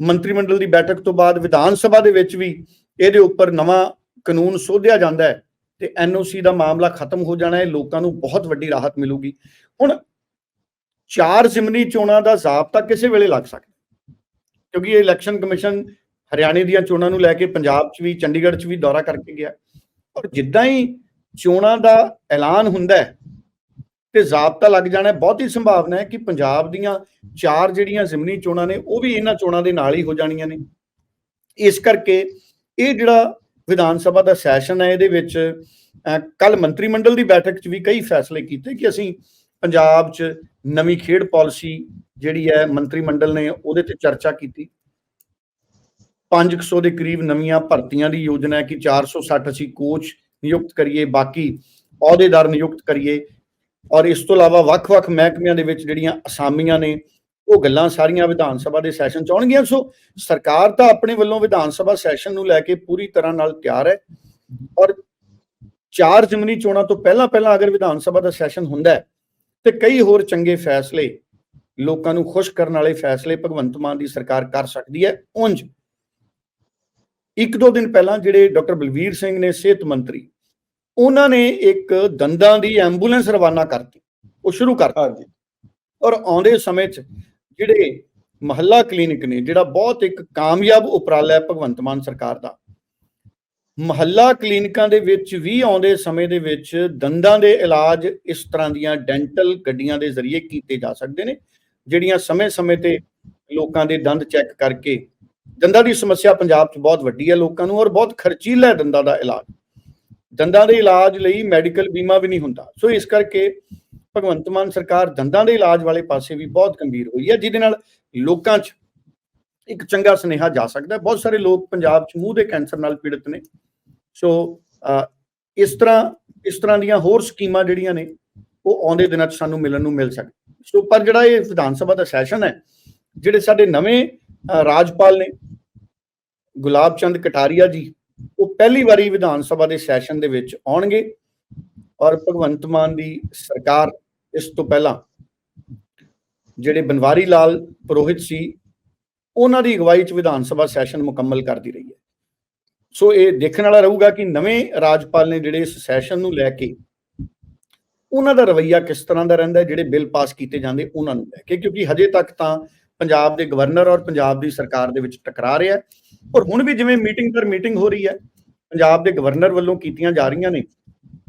ਮੰਤਰੀ ਮੰਡਲ ਦੀ ਬੈਠਕ ਤੋਂ ਬਾਅਦ ਵਿਧਾਨ ਸਭਾ ਦੇ ਵਿੱਚ ਵੀ ਇਹਦੇ ਉੱਪਰ ਨਵਾਂ ਕਾਨੂੰਨ ਸੋਧਿਆ ਜਾਂਦਾ ਹੈ ਤੇ ਐਨਓਸੀ ਦਾ ਮਾਮਲਾ ਖਤਮ ਹੋ ਜਾਣਾ ਹੈ ਲੋਕਾਂ ਨੂੰ ਬਹੁਤ ਵੱਡੀ ਰਾਹਤ ਮਿਲੂਗੀ। ਹੁਣ ਚਾਰ ਜ਼ਿਮਨੀ ਚੋਣਾਂ ਦਾ ਜ਼ਾਬਤਾ ਕਿਸੇ ਵੇਲੇ ਲੱਗ ਸਕਦਾ। ਕਿਉਂਕਿ ਇਹ ਇਲੈਕਸ਼ਨ ਕਮਿਸ਼ਨ ਹਰਿਆਣੇ ਦੀਆਂ ਚੋਣਾਂ ਨੂੰ ਲੈ ਕੇ ਪੰਜਾਬ 'ਚ ਵੀ, ਚੰਡੀਗੜ੍ਹ 'ਚ ਵੀ ਦੌਰਾ ਕਰਕੇ ਗਿਆ। ਔਰ ਜਿੱਦਾਂ ਹੀ ਚੋਣਾਂ ਦਾ ਐਲਾਨ ਹੁੰਦਾ ਹੈ ਤੇ ਜ਼ਾਬਤਾ ਲੱਗ ਜਾਣਾ ਬਹੁਤ ਹੀ ਸੰਭਾਵਨਾ ਹੈ ਕਿ ਪੰਜਾਬ ਦੀਆਂ ਚਾਰ ਜਿਹੜੀਆਂ ਜ਼ਿਮਨੀ ਚੋਣਾਂ ਨੇ, ਉਹ ਵੀ ਇਹਨਾਂ ਚੋਣਾਂ ਦੇ ਨਾਲ ਹੀ ਹੋ ਜਾਣੀਆਂ ਨੇ। ਇਸ ਕਰਕੇ ਇਹ ਜਿਹੜਾ ਵਿਧਾਨ ਸਭਾ ਦਾ ਸੈਸ਼ਨ ਹੈ, ਇਹਦੇ ਵਿੱਚ ਕੱਲ ਮੰਤਰੀ ਮੰਡਲ ਦੀ ਬੈਠਕ 'ਚ ਵੀ ਕਈ ਫੈਸਲੇ ਕੀਤੇ ਕਿ ਅਸੀਂ ਪੰਜਾਬ 'ਚ ਨਵੀਂ ਖੇਡ ਪਾਲਿਸੀ ਜਿਹੜੀ ਹੈ ਮੰਤਰੀ ਮੰਡਲ ਨੇ ਉਹਦੇ ਤੇ ਚਰਚਾ ਕੀਤੀ। 500 ਦੇ ਕਰੀਬ ਨਵੀਆਂ ਭਰਤੀਆਂ ਦੀ ਯੋਜਨਾ ਹੈ ਕਿ 460 ਅਸੀਂ ਕੋਚ ਨਿਯੁਕਤ ਕਰੀਏ, ਬਾਕੀ ਅਹੁਦੇਦਾਰ ਨਿਯੁਕਤ ਕਰੀਏ। ਔਰ ਇਸ ਤੋਂ ਇਲਾਵਾ ਵੱਖ-ਵੱਖ ਮਹਿਕਮਿਆਂ ਦੇ ਵਿੱਚ ਜਿਹੜੀਆਂ ਅਸਾਮੀਆਂ ਨੇ, ਉਹ ਗੱਲਾਂ ਸਾਰੀਆਂ ਵਿਧਾਨ ਸਭਾ ਦੇ ਸੈਸ਼ਨ ਚ ਆਉਣਗੀਆਂ। ਸੋ ਸਰਕਾਰ ਤਾਂ ਆਪਣੇ ਵੱਲੋਂ ਵਿਧਾਨ ਸਭਾ ਸੈਸ਼ਨ ਨੂੰ ਲੈ ਕੇ ਪੂਰੀ ਤਰ੍ਹਾਂ ਨਾਲ ਤਿਆਰ ਹੈ। ਔਰ ਚਾਰ ਜ਼ਿਮਨੀ ਚੋਣਾਂ ਤੋਂ ਪਹਿਲਾਂ ਪਹਿਲਾਂ ਅਗਰ ਵਿਧਾਨ ਸਭਾ ਦਾ ਸੈਸ਼ਨ ਹੁੰਦਾ ਹੈ ਤੇ ਕਈ ਹੋਰ ਚੰਗੇ ਫੈਸਲੇ ਲੋਕਾਂ ਨੂੰ ਖੁਸ਼ ਕਰਨ ਵਾਲੇ ਫੈਸਲੇ ਭਗਵੰਤ ਮਾਨ ਦੀ ਸਰਕਾਰ ਕਰ ਸਕਦੀ ਹੈ ਉਂਝ। ਇੱਕ ਦੋ ਦਿਨ ਪਹਿਲਾਂ ਜਿਹੜੇ ਡਾਕਟਰ ਬਲਵੀਰ ਸਿੰਘ ਨੇ ਸਿਹਤ ਮੰਤਰੀ ਉਹਨਾਂ ਨੇ ਇੱਕ ਦੰਦਾਂ ਦੀ ਐਂਬੂਲੈਂਸ ਰਵਾਨਾ ਕਰਤੀ ਉਹ ਸ਼ੁਰੂ ਕਰਤੀ ਹਾਂਜੀ। ਔਰ ਆਉਂਦੇ ਸਮੇਂ 'ਚ ਜਿਹੜੇ ਮਹੱਲਾ ਕਲੀਨਿਕ ਨੇ ਜਿਹੜਾ ਬਹੁਤ ਇੱਕ ਕਾਮਯਾਬ ਉਪਰਾਲਾ ਹੈ ਭਗਵੰਤ ਮਾਨ ਸਰਕਾਰ ਦਾ ਮਹੱਲਾ ਕਲੀਨਿਕਾਂ ਦੇ ਵਿੱਚ ਵੀ ਆਉਂਦੇ ਸਮੇਂ ਦੇ ਵਿੱਚ ਦੰਦਾਂ ਦੇ ਇਲਾਜ ਇਸ ਤਰ੍ਹਾਂ ਦੀਆਂ ਡੈਂਟਲ ਗੱਡੀਆਂ ਦੇ ਜ਼ਰੀਏ ਕੀਤੇ ਜਾ ਸਕਦੇ ਨੇ, ਜਿਹੜੀਆਂ ਸਮੇਂ-ਸਮੇਂ ਤੇ ਲੋਕਾਂ ਦੇ ਦੰਦ ਚੈੱਕ ਕਰਕੇ, ਦੰਦਾਂ ਦੀ ਸਮੱਸਿਆ ਪੰਜਾਬ 'ਚ ਬਹੁਤ ਵੱਡੀ ਹੈ ਲੋਕਾਂ ਨੂੰ ਔਰ ਬਹੁਤ ਖਰਚੀਲਾ ਹੈ ਦੰਦਾਂ ਦਾ ਇਲਾਜ। ਦੰਦਾਂ ਦੇ ਇਲਾਜ ਲਈ ਮੈਡੀਕਲ ਬੀਮਾ ਵੀ ਨਹੀਂ ਹੁੰਦਾ। ਸੋ ਇਸ ਕਰਕੇ ਭਗਵੰਤ ਮਾਨ ਸਰਕਾਰ ਦੰਦਾਂ ਦੇ ਇਲਾਜ ਵਾਲੇ ਪਾਸੇ ਵੀ ਬਹੁਤ ਗੰਭੀਰ ਹੋਈ ਹੈ, ਜਿਹਦੇ ਨਾਲ ਲੋਕਾਂ 'ਚ ਇੱਕ ਚੰਗਾ ਸੁਨੇਹਾ ਜਾ ਸਕਦਾ ਬਹੁਤ ਸਾਰੇ ਲੋਕ ਪੰਜਾਬ 'ਚ ਮੂੰਹ ਦੇ ਕੈਂਸਰ ਨਾਲ ਪੀੜਤ ਨੇ। ਸੋ ਇਸ ਤਰ੍ਹਾਂ ਇਸ ਤਰ੍ਹਾਂ ਦੀਆਂ ਹੋਰ ਸਕੀਮਾਂ ਜਿਹੜੀਆਂ ਨੇ, ਉਹ ਆਉਂਦੇ ਦਿਨਾਂ 'ਚ ਸਾਨੂੰ ਮਿਲਣ ਨੂੰ ਮਿਲ ਸਕਣ। ਸੋ ਪਰ ਜਿਹੜਾ ਇਹ ਵਿਧਾਨ ਸਭਾ ਦਾ ਸੈਸ਼ਨ ਹੈ, ਜਿਹੜੇ ਸਾਡੇ ਨਵੇਂ ਰਾਜਪਾਲ ਨੇ, ਗੁਲਾਬ ਚੰਦ ਕਟਾਰੀਆ ਜੀ, ਉਹ ਪਹਿਲੀ ਵਾਰੀ ਵਿਧਾਨ ਸਭਾ ਦੇ ਸੈਸ਼ਨ ਦੇ ਵਿੱਚ ਆਉਣਗੇ ਔਰ ਭਗਵੰਤ ਮਾਨ ਦੀ ਸਰਕਾਰ ਇਸ ਤੋਂ ਪਹਿਲਾਂ, ਜਿਹੜੇ ਬਨਵਾਰੀ ਲਾਲ ਪੁਰੋਹਿਤ ਸੀ, ਉਹਨਾਂ ਦੀ ਅਗਵਾਈ 'ਚ ਵਿਧਾਨ ਸਭਾ ਸੈਸ਼ਨ ਮੁਕੰਮਲ ਕਰਦੀ ਰਹੀ ਹੈ। ਸੋ ਇਹ ਦੇਖਣ ਵਾਲਾ ਰਹੂਗਾ ਕਿ ਨਵੇਂ ਰਾਜਪਾਲ ਨੇ ਜਿਹੜੇ ਇਸ ਸੈਸ਼ਨ ਨੂੰ ਲੈ ਕੇ ਉਹਨਾਂ ਦਾ ਰਵੱਈਆ ਕਿਸ ਤਰ੍ਹਾਂ ਦਾ ਰਹਿੰਦਾ ਜਿਹੜੇ ਬਿੱਲ ਪਾਸ ਕੀਤੇ ਜਾਂਦੇ ਉਹਨਾਂ ਨੂੰ ਲੈ ਕੇ, ਕਿਉਂਕਿ ਹਜੇ ਤੱਕ ਤਾਂ ਪੰਜਾਬ ਦੇ ਗਵਰਨਰ ਔਰ ਪੰਜਾਬ ਦੀ ਸਰਕਾਰ ਦੇ ਵਿੱਚ ਟਕਰਾ ਰਿਹਾ ਔਰ ਹੁਣ ਵੀ ਜਿਵੇਂ ਮੀਟਿੰਗ ਪਰ ਮੀਟਿੰਗ ਹੋ ਰਹੀ ਹੈ, ਪੰਜਾਬ ਦੇ ਗਵਰਨਰ ਵੱਲੋਂ ਕੀਤੀਆਂ ਜਾ ਰਹੀਆਂ ਨੇ,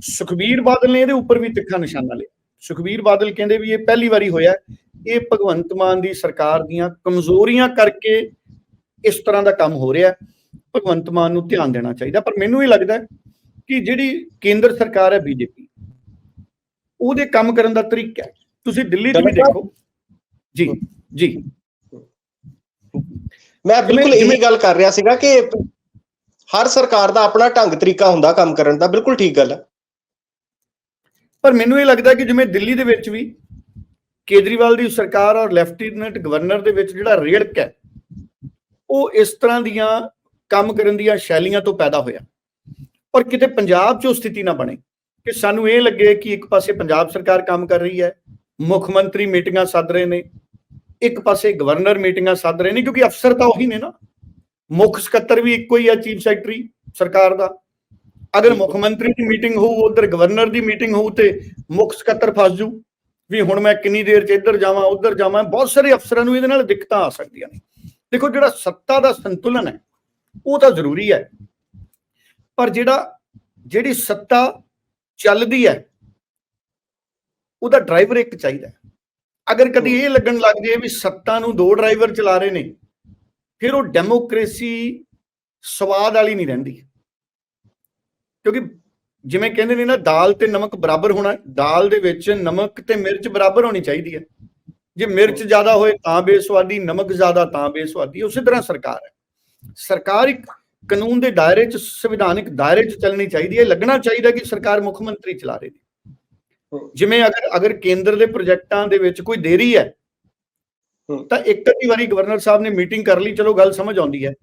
ਸੁਖਬੀਰ ਬਾਦਲ ਨੇ ਇਹਦੇ ਉੱਪਰ ਵੀ ਤਿੱਖਾ ਨਿਸ਼ਾਨਾ ਲਿਆ। ਸੁਖਬੀਰ ਬਾਦਲ ਕਹਿੰਦੇ ਵੀ ਇਹ ਪਹਿਲੀ ਵਾਰੀ ਹੋਇਆ ਇਹ ਭਗਵੰਤ ਮਾਨ ਦੀ ਸਰਕਾਰ ਦੀਆਂ ਕਮਜ਼ੋਰੀਆਂ ਕਰਕੇ ਇਸ ਤਰ੍ਹਾਂ ਦਾ ਕੰਮ ਹੋ ਰਿਹਾ ਭਗਵੰਤ ਮਾਨ ਨੂੰ ਧਿਆਨ ਦੇਣਾ ਚਾਹੀਦਾ ਪਰ ਮੈਨੂੰ ਇਹ ਲੱਗਦਾ ਕਿ ਜਿਹੜੀ ਕੇਂਦਰ ਸਰਕਾਰ ਹੈ ਬੀਜੇਪੀ ਉਹਦੇ ਕੰਮ ਕਰਨ ਦਾ ਤਰੀਕਾ ਹੈ। ਤੁਸੀਂ ਦਿੱਲੀ 'ਚ ਵੀ ਦੇਖੋ। ਜੀ ਜੀ। ਮੈਂ ਬਿਲਕੁਲ ਇਹੀ ਗੱਲ ਕਰ ਰਿਹਾ ਸੀਗਾ ਕਿ ਹਰ ਸਰਕਾਰ ਦਾ ਆਪਣਾ ਢੰਗ ਤਰੀਕਾ ਹੁੰਦਾ ਕੰਮ ਕਰਨ ਦਾ ਬਿਲਕੁਲ ਠੀਕ ਗੱਲ ਹੈ। ਪਰ ਮੈਨੂੰ ਇਹ ਲੱਗਦਾ ਕਿ ਜਿਵੇਂ ਦਿੱਲੀ ਦੇ ਵਿੱਚ ਵੀ ਕੇਜਰੀਵਾਲ ਦੀ ਸਰਕਾਰ ਔਰ ਲੈਫਟੀਨੈਂਟ ਗਵਰਨਰ ਦੇ ਵਿੱਚ ਜਿਹੜਾ ਰੇੜਕ ਹੈ ਉਹ ਇਸ ਤਰ੍ਹਾਂ ਦੀਆਂ ਕੰਮ ਕਰਨ ਦੀਆਂ ਸ਼ੈਲੀਆਂ ਤੋਂ ਪੈਦਾ ਹੋਇਆ। ਔਰ ਕਿਤੇ ਪੰਜਾਬ 'ਚ ਉਹ ਸਥਿਤੀ ਨਾ ਬਣੇ ਕਿ ਸਾਨੂੰ ਇਹ ਲੱਗੇ ਕਿ ਇੱਕ ਪਾਸੇ ਪੰਜਾਬ ਸਰਕਾਰ ਕੰਮ ਕਰ ਰਹੀ ਹੈ ਮੁੱਖ ਮੰਤਰੀ ਮੀਟਿੰਗਾਂ ਸੱਦ ਰਹੇ ਨੇ ਇੱਕ ਪਾਸੇ ਗਵਰਨਰ ਮੀਟਿੰਗਾਂ ਸੱਦ ਰਹੇ ਨੇ ਕਿਉਂਕਿ ਅਫਸਰ ਤਾਂ ਉਹੀ ਨੇ ਨਾ। ਮੁੱਖ ਸਕੱਤਰ ਵੀ ਇੱਕੋ ਹੀ ਆ ਚੀਫ ਸੈਕਟਰੀ ਸਰਕਾਰ ਦਾ। ਅਗਰ ਮੁੱਖ ਮੰਤਰੀ ਦੀ ਮੀਟਿੰਗ ਹੋਊ ਉਧਰ ਗਵਰਨਰ ਦੀ ਮੀਟਿੰਗ ਹੋਊ ਤੇ ਮੁੱਖ ਸਕੱਤਰ ਫਸ ਜੂ ਵੀ ਹੁਣ ਮੈਂ ਕਿੰਨੀ ਦੇਰ ਚ ਇੱਧਰ ਜਾਵਾਂ ਉੱਧਰ ਜਾਵਾਂ ਬਹੁਤ ਸਾਰੇ ਅਫਸਰਾਂ ਨੂੰ ਇਹਦੇ ਨਾਲ ਦਿੱਕਤਾਂ ਆ ਸਕਦੀਆਂ ਨੇ। ਦੇਖੋ ਜਿਹੜਾ ਸੱਤਾ ਦਾ ਸੰਤੁਲਨ ਹੈ ਉਹ ਤਾਂ ਜ਼ਰੂਰੀ ਹੈ। ਪਰ ਜਿਹੜਾ, ਜਿਹੜੀ ਸੱਤਾ ਚੱਲਦੀ ਹੈ, ਉਹਦਾ ਡਰਾਈਵਰ ਇੱਕ ਚਾਹੀਦਾ ਅਗਰ ਕਦੀ ਇਹ ਲੱਗਣ ਲੱਗ ਜੇ ਵੀ ਸੱਤਾ ਨੂੰ ਦੋ ਡਰਾਈਵਰ ਚਲਾ ਰਹੇ ਨੇ, ਫਿਰ ਉਹ ਡੈਮੋਕ੍ਰੇਸੀ ਸਵਾਦ ਵਾਲੀ ਨਹੀਂ ਰਹਿੰਦੀ। ਕਿਉਂਕਿ ਜਿਵੇਂ ਕਹਿੰਦੇ ਨੇ ਨਾ, ਦਾਲ ਤੇ ਨਮਕ ਬਰਾਬਰ ਹੋਣਾ, ਦਾਲ ਦੇ ਵਿੱਚ ਨਮਕ ਤੇ ਮਿਰਚ ਬਰਾਬਰ ਹੋਣੀ ਚਾਹੀਦੀ ਹੈ। ਜੇ ਮਿਰਚ ਜ਼ਿਆਦਾ ਹੋਏ ਤਾਂ ਬੇਸਵਾਦੀ, ਨਮਕ ਜ਼ਿਆਦਾ ਤਾਂ ਬੇਸਵਾਦੀ, ਉਸੇ ਤਰ੍ਹਾਂ ਸਰਕਾਰ ਹੈ। ਸਰਕਾਰ ਇੱਕ ਕਾਨੂੰਨ ਦੇ ਦਾਇਰੇ 'ਚ ਸੰਵਿਧਾਨਿਕ ਦਾਇਰੇ 'ਚ ਚੱਲਣੀ ਚਾਹੀਦੀ ਹੈ। ਲੱਗਣਾ ਚਾਹੀਦਾ ਕਿ ਸਰਕਾਰ ਮੁੱਖ ਮੰਤਰੀ ਚਲਾ ਰਹੀ ਹੈ। ਜਿਵੇਂ ਅਗਰ ਅਗਰ ਕੇਂਦਰ ਦੇ ਪ੍ਰੋਜੈਕਟਾਂ ਦੇ ਵਿੱਚ ਕੋਈ ਦੇਰੀ ਹੈ ਤਾਂ ਇੱਕ ਅੱਧੀ ਵਾਰੀ ਗਵਰਨਰ ਸਾਹਿਬ ਨੇ ਮੀਟਿੰਗ ਕਰ ਲਈ ਚਲੋ ਗੱਲ ਸਮਝ ਆਉਂਦੀ ਹੈ।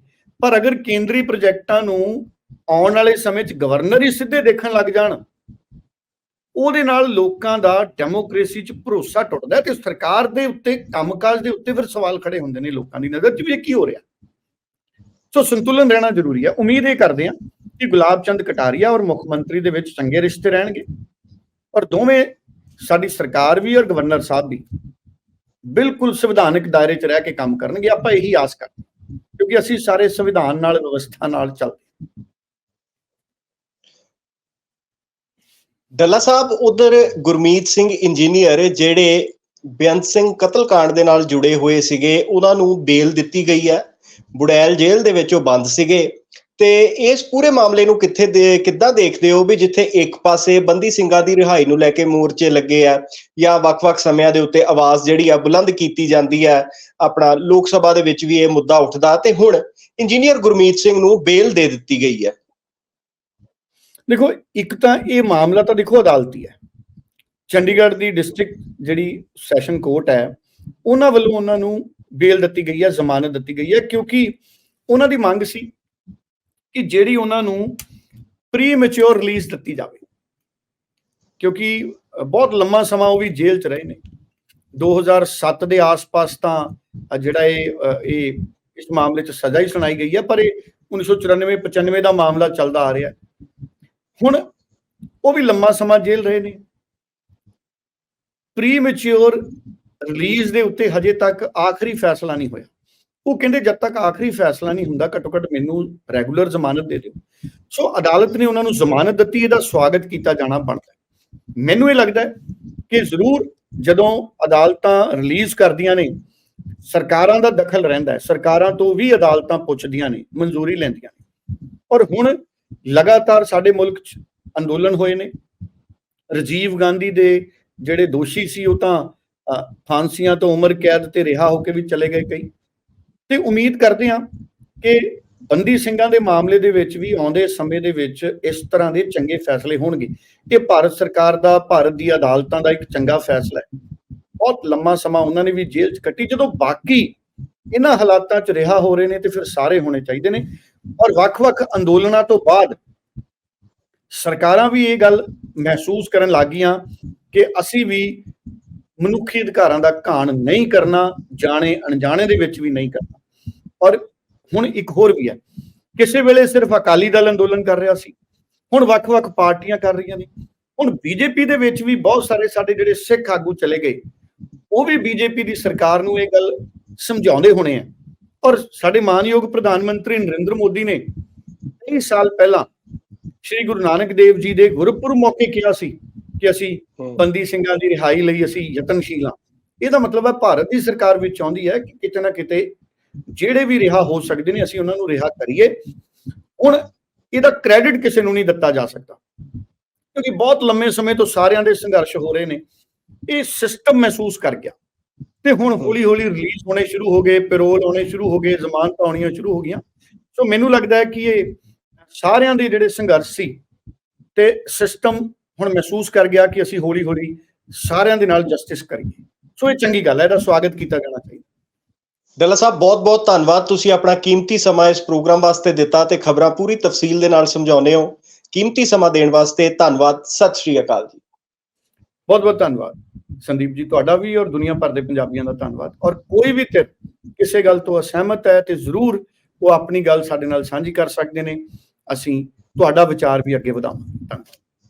ਪਰ ਅਗਰ ਕੇਂਦਰੀ ਪ੍ਰੋਜੈਕਟਾਂ ਨੂੰ ਆਉਣ ਵਾਲੇ ਸਮੇਂ 'ਚ ਗਵਰਨਰ ਹੀ ਸਿੱਧੇ ਦੇਖਣ ਲੱਗ ਜਾਣ ਉਹਦੇ ਨਾਲ ਲੋਕਾਂ ਦਾ ਡੈਮੋਕ੍ਰੇਸੀ 'ਚ ਭਰੋਸਾ ਟੁੱਟਦਾ ਤੇ ਸਰਕਾਰ ਦੇ ਉੱਤੇ ਕੰਮਕਾਜ ਦੇ ਉੱਤੇ ਫਿਰ ਸਵਾਲ ਖੜੇ ਹੁੰਦੇ ਨੇ ਲੋਕਾਂ ਦੀ ਨਜ਼ਰ 'ਚ ਵੀ ਕੀ ਹੋ ਰਿਹਾ। ਸੋ ਸੰਤੁਲਨ ਰਹਿਣਾ ਜ਼ਰੂਰੀ ਹੈ ਉਮੀਦ ਇਹ ਕਰਦੇ ਹਾਂ ਕਿ ਗੁਲਾਬ ਚੰਦ ਕਟਾਰੀਆ ਔਰ ਮੁੱਖ ਮੰਤਰੀ ਦੇ ਵਿੱਚ ਚੰਗੇ ਰਿਸ਼ਤੇ ਰਹਿਣਗੇ ਔਰ ਦੋਵੇਂ ਸਾਡੀ ਸਰਕਾਰ ਵੀ ਔਰ ਗਵਰਨਰ ਸਾਹਿਬ ਵੀ ਬਿਲਕੁਲ ਸੰਵਿਧਾਨਕ ਦਾਇਰੇ 'ਚ ਰਹਿ ਕੇ ਕੰਮ ਕਰਨਗੇ ਆਪਾਂ ਇਹੀ ਆਸ ਕਰਦੇ ਹਾਂ। ਕਿਉਂਕਿ ਅਸੀਂ ਸਾਰੇ ਸੰਵਿਧਾਨ ਨਾਲ, ਵਿਵਸਥਾ ਨਾਲ ਚੱਲਦੇ ਹਾਂ। ਡੱਲਾ ਸਾਹਿਬ, ਉਧਰ ਗੁਰਮੀਤ ਸਿੰਘ ਇੰਜੀਨੀਅਰ ਜਿਹੜੇ ਬੇਅੰਤ ਸਿੰਘ ਕਤਲकांड ਦੇ ਨਾਲ ਜੁੜੇ ਹੋਏ ਸੀਗੇ, ਉਹਨਾਂ ਨੂੰ ਬੇਲ ਦਿੱਤੀ ਗਈ ਹੈ ਬੁੜੈਲ ਜੇਲ੍ਹ ਦੇ ਵਿੱਚ ਉਹ ਬੰਦ ਸੀਗੇ। ਤੇ ਇਸ ਪੂਰੇ ਮਾਮਲੇ ਨੂੰ ਕਿੱਥੇ ਦੇ, ਕਿੱਦਾਂ ਦੇਖਦੇ ਹੋ ਵੀ ਜਿੱਥੇ ਇੱਕ ਪਾਸੇ ਬੰਦੀ ਸਿੰਘਾਂ ਦੀ ਰਿਹਾਈ ਨੂੰ ਲੈ ਕੇ ਮੋਰਚੇ ਲੱਗੇ ਆ ਜਾਂ ਵੱਖ-ਵੱਖ ਸਮਿਆਂ ਦੇ ਉੱਤੇ ਆਵਾਜ਼ ਜਿਹੜੀ ਆ ਬੁਲੰਦ ਕੀਤੀ ਜਾਂਦੀ ਹੈ ਆਪਣਾ ਲੋਕ ਸਭਾ ਦੇ ਵਿੱਚ ਵੀ ਇਹ ਮੁੱਦਾ ਉੱਠਦਾ ਤੇ ਹੁਣ ਇੰਜੀਨੀਅਰ ਗੁਰਮੀਤ ਸਿੰਘ ਨੂੰ ਬੇਲ ਦੇ ਦਿੱਤੀ ਗਈ ਹੈ ਦੇਖੋ, ਇੱਕ ਤਾਂ ਇਹ ਮਾਮਲਾ ਤਾਂ ਦੇਖੋ ਅਦਾਲਤੀ ਹੈ ਚੰਡੀਗੜ੍ਹ ਦੀ ਡਿਸਟ੍ਰਿਕਟ ਜਿਹੜੀ ਸੈਸ਼ਨ ਕੋਰਟ ਹੈ, ਉਹਨਾਂ ਵੱਲੋਂ ਉਹਨਾਂ ਨੂੰ ਬੇਲ ਦਿੱਤੀ ਗਈ ਹੈ ਜ਼ਮਾਨਤ ਦਿੱਤੀ ਗਈ ਹੈ ਕਿਉਂਕਿ ਉਹਨਾਂ ਦੀ ਮੰਗ ਸੀ ਕਿ ਜਿਹੜੀ ਉਹਨਾਂ ਨੂੰ ਪ੍ਰੀ ਮੈਚੁਰ ਰਿਲੀਜ਼ ਦਿੱਤੀ ਜਾਵੇ। ਕਿਉਂਕਿ ਬਹੁਤ ਲੰਮਾ ਸਮਾਂ ਉਹ ਵੀ ਜੇਲ੍ਹ 'ਚ ਰਹੇ ਨੇ। 2007 ਦੇ ਆਸ-ਪਾਸ ਤਾਂ ਜਿਹੜਾ ਇਹ ਇਹ, ਇਸ ਮਾਮਲੇ 'ਚ ਸਜ਼ਾ ਹੀ ਸੁਣਾਈ ਗਈ ਹੈ ਪਰ ਇਹ 1994 95 ਦਾ ਮਾਮਲਾ ਚੱਲਦਾ ਆ ਰਿਹਾ। ਹੁਣ ਉਹ ਵੀ ਲੰਮਾ ਸਮਾਂ ਜੇਲ੍ਹ ਰਹੇ ਨੇ। ਪ੍ਰੀ ਮੈਚੁਰ ਰਿਲੀਜ਼ ਦੇ ਉੱਤੇ ਹਜੇ ਤੱਕ ਆਖਰੀ ਫੈਸਲਾ ਨਹੀਂ ਹੋਇਆ। ਉਹ ਕਹਿੰਦੇ ਜਦ ਤੱਕ ਆਖਰੀ ਫੈਸਲਾ ਨਹੀਂ ਹੁੰਦਾ ਘੱਟੋ ਘੱਟ ਮੈਨੂੰ ਰੈਗੂਲਰ ਜ਼ਮਾਨਤ ਦੇ ਦਿਓ। ਸੋ ਅਦਾਲਤ ਨੇ ਉਹਨਾਂ ਨੂੰ ਜ਼ਮਾਨਤ ਦਿੱਤੀ, ਇਹਦਾ ਸਵਾਗਤ ਕੀਤਾ ਜਾਣਾ ਬਣਦਾ ਮੈਨੂੰ ਇਹ ਲੱਗਦਾ ਕਿ ਜ਼ਰੂਰ ਜਦੋਂ ਅਦਾਲਤਾਂ ਰਿਲੀਜ਼ ਕਰਦੀਆਂ ਨੇ, ਸਰਕਾਰਾਂ ਦਾ ਦਖਲ ਰਹਿੰਦਾ ਹੈ। ਸਰਕਾਰਾਂ ਤੋਂ ਵੀ ਅਦਾਲਤਾਂ ਪੁੱਛਦੀਆਂ ਨੇ, ਮਨਜ਼ੂਰੀ ਲੈਂਦੀਆਂ ਨੇ। ਔਰ ਹੁਣ ਲਗਾਤਾਰ ਸਾਡੇ ਮੁਲਕ 'ਚ ਅੰਦੋਲਨ ਹੋਏ ਨੇ। ਰਾਜੀਵ ਗਾਂਧੀ ਦੇ ਜਿਹੜੇ ਦੋਸ਼ੀ ਸੀ, ਉਹ ਤਾਂ ਫਾਂਸੀਆਂ ਤੋਂ ਉਮਰ ਕੈਦ ਤੇ ਰਿਹਾ ਹੋ ਕੇ ਵੀ ਚਲੇ ਗਏ ਕਈ। ਤੇ ਉਮੀਦ ਕਰਦੇ ਹਾਂ ਕਿ ਬੰਦੀ ਸਿੰਘਾਂ ਦੇ ਮਾਮਲੇ ਦੇ ਵਿੱਚ ਵੀ ਆਉਂਦੇ ਸਮੇਂ ਦੇ ਵਿੱਚ ਇਸ ਤਰ੍ਹਾਂ ਦੇ ਚੰਗੇ ਫੈਸਲੇ ਹੋਣਗੇ। ਇਹ ਭਾਰਤ ਸਰਕਾਰ ਦਾ, ਭਾਰਤ ਦੀ ਅਦਾਲਤਾਂ ਦਾ ਇੱਕ ਚੰਗਾ ਫੈਸਲਾ ਹੈ। ਬਹੁਤ ਲੰਮਾ ਸਮਾਂ ਉਹਨਾਂ ਨੇ ਵੀ ਜੇਲ੍ਹ 'ਚ ਕੱਟੀ। ਜਦੋਂ ਬਾਕੀ ਇਹਨਾਂ ਹਾਲਾਤਾਂ 'ਚ ਰਿਹਾ ਹੋ ਰਹੇ ਨੇ ਤੇ ਫਿਰ ਸਾਰੇ ਹੋਣੇ ਚਾਹੀਦੇ ਨੇ। ਔਰ ਵੱਖ-ਵੱਖ ਅੰਦੋਲਨਾਂ ਤੋਂ ਬਾਅਦ ਸਰਕਾਰਾਂ ਵੀ ਇਹ ਗੱਲ ਮਹਿਸੂਸ ਕਰਨ ਲੱਗੀਆਂ ਕਿ ਅਸੀਂ ਵੀ ਮਨੁੱਖੀ ਅਧਿਕਾਰਾਂ ਦਾ ਘਾਣ ਨਹੀਂ ਕਰਨਾ, ਜਾਣੇ ਅਣਜਾਣੇ ਦੇ ਵਿੱਚ ਵੀ ਨਹੀਂ ਕਰਨਾ। ਔਰ ਹੁਣ ਇੱਕ ਹੋਰ ਵੀ ਹੈ। ਕਿਸੇ ਵੇਲੇ ਸਿਰਫ ਅਕਾਲੀ ਦਲ ਅੰਦੋਲਨ ਕਰ ਰਿਹਾ ਸੀ। ਹੁਣ ਵੱਖ-ਵੱਖ ਪਾਰਟੀਆਂ ਕਰ ਰਹੀਆਂ ਨੇ। ਹੁਣ ਬੀਜੇਪੀ ਦੇ ਵਿੱਚ ਵੀ ਬਹੁਤ ਸਾਰੇ ਸਾਡੇ ਜਿਹੜੇ ਸਿੱਖ ਆਗੂ ਚਲੇ ਗਏ। ਉਹ ਵੀ ਬੀਜੇਪੀ ਦੀ ਸਰਕਾਰ ਨੂੰ ਇਹ ਗੱਲ ਸਮਝਾਉਂਦੇ ਹੋਣੇ ਆ। ਔਰ ਸਾਡੇ ਮਾਨਯੋਗ ਪ੍ਰਧਾਨ ਮੰਤਰੀ ਨਰਿੰਦਰ ਮੋਦੀ ਨੇ ਕਈ ਸਾਲ ਪਹਿਲਾਂ ਸ੍ਰੀ ਗੁਰੂ ਨਾਨਕ ਦੇਵ ਜੀ ਦੇ ਗੁਰਪੁਰਬ ਮੌਕੇ ਕਿਹਾ ਸੀ ਕਿ ਅਸੀਂ ਬੰਦੀ ਸਿੰਘਾਂ ਦੀ ਰਿਹਾਈ ਲਈ ਅਸੀਂ ਯਤਨਸ਼ੀਲ ਹਾਂ। ਇਹਦਾ ਮਤਲਬ ਹੈ ਭਾਰਤ ਦੀ ਸਰਕਾਰ ਵੀ ਚਾਹੁੰਦੀ ਹੈ ਕਿ ਕਿਤੇ ਨਾ ਕਿਤੇ ਜਿਹੜੇ ਵੀ ਰਿਹਾ ਹੋ ਸਕਦੇ ਨੇ ਅਸੀਂ ਉਹਨਾਂ ਨੂੰ ਰਿਹਾ ਕਰੀਏ। ਹੁਣ ਇਹਦਾ ਕ੍ਰੈਡਿਟ ਕਿਸੇ ਨੂੰ ਨਹੀਂ ਦਿੱਤਾ ਜਾ ਸਕਦਾ। ਕਿਉਂਕਿ ਬਹੁਤ ਲੰਮੇ ਸਮੇਂ ਤੋਂ ਸਾਰਿਆਂ ਦੇ ਸੰਘਰਸ਼ ਹੋ ਰਹੇ ਨੇ। ਇਹ ਸਿਸਟਮ ਮਹਿਸੂਸ ਕਰ ਗਿਆ। ਤੇ ਹੁਣ ਹੌਲੀ ਹੌਲੀ ਰਿਲੀਜ਼ ਹੋਣੇ ਸ਼ੁਰੂ ਹੋ ਗਏ ਪੈਰੋਲ ਹੋਣੇ ਸ਼ੁਰੂ ਹੋ ਗਏ ਜ਼ਮਾਨਤਾਂ ਆਉਣੀਆਂ ਸ਼ੁਰੂ ਹੋ ਗਈਆਂ। ਸੋ ਮੈਨੂੰ ਲੱਗਦਾ ਹੈ ਕਿ ਇਹ ਸਾਰਿਆਂ ਦੇ ਜਿਹੜੇ ਸੰਘਰਸ਼ ਸੀ ਤੇ ਸਿਸਟਮ ਹੁਣ ਮਹਿਸੂਸ ਕਰ ਗਿਆ ਕਿ ਅਸੀਂ ਹੌਲੀ ਹੌਲੀ ਸਾਰਿਆਂ ਦੇ ਨਾਲ ਜਸਟਿਸ ਕਰੀਏ। ਸੋ ਇਹ ਚੰਗੀ ਗੱਲ ਹੈ ਇਹਦਾ ਸਵਾਗਤ ਕੀਤਾ ਜਾਣਾ ਚਾਹੀਦਾ। ਡੱਲਾ ਸਾਹਿਬ ਬਹੁਤ-ਬਹੁਤ ਧੰਨਵਾਦ। ਤੁਸੀਂ ਆਪਣਾ ਕੀਮਤੀ ਸਮਾਂ ਇਸ ਪ੍ਰੋਗਰਾਮ ਵਾਸਤੇ ਦਿੱਤਾ ਤੇ ਖਬਰਾਂ ਪੂਰੀ ਤਫਸੀਲ ਦੇ ਨਾਲ ਸਮਝਾਉਂਦੇ ਹੋ। ਕੀਮਤੀ ਸਮਾਂ ਦੇਣ ਵਾਸਤੇ ਧੰਨਵਾਦ। ਸਤਿ ਸ਼੍ਰੀ ਅਕਾਲ ਜੀ। ਬਹੁਤ ਬਹੁਤ ਧੰਨਵਾਦ। ਸੰਦੀਪ ਜੀ ਤੁਹਾਡਾ ਵੀ ਔਰ ਦੁਨੀਆ ਭਰ ਦੇ ਪੰਜਾਬੀਆਂ ਦਾ ਧੰਨਵਾਦ। ਔਰ ਕੋਈ ਵੀ ਧਿਰ ਕਿਸੇ ਗੱਲ ਤੋਂ ਅਸਹਿਮਤ ਹੈ ਤੇ ਜ਼ਰੂਰ ਉਹ ਆਪਣੀ ਗੱਲ ਸਾਡੇ ਨਾਲ ਸਾਂਝੀ ਕਰ ਸਕਦੇ ਨੇ। ਅਸੀਂ ਤੁਹਾਡਾ ਵਿਚਾਰ ਵੀ ਅੱਗੇ ਵਧਾਵਾਂਗੇ। ਧੰਨਵਾਦ।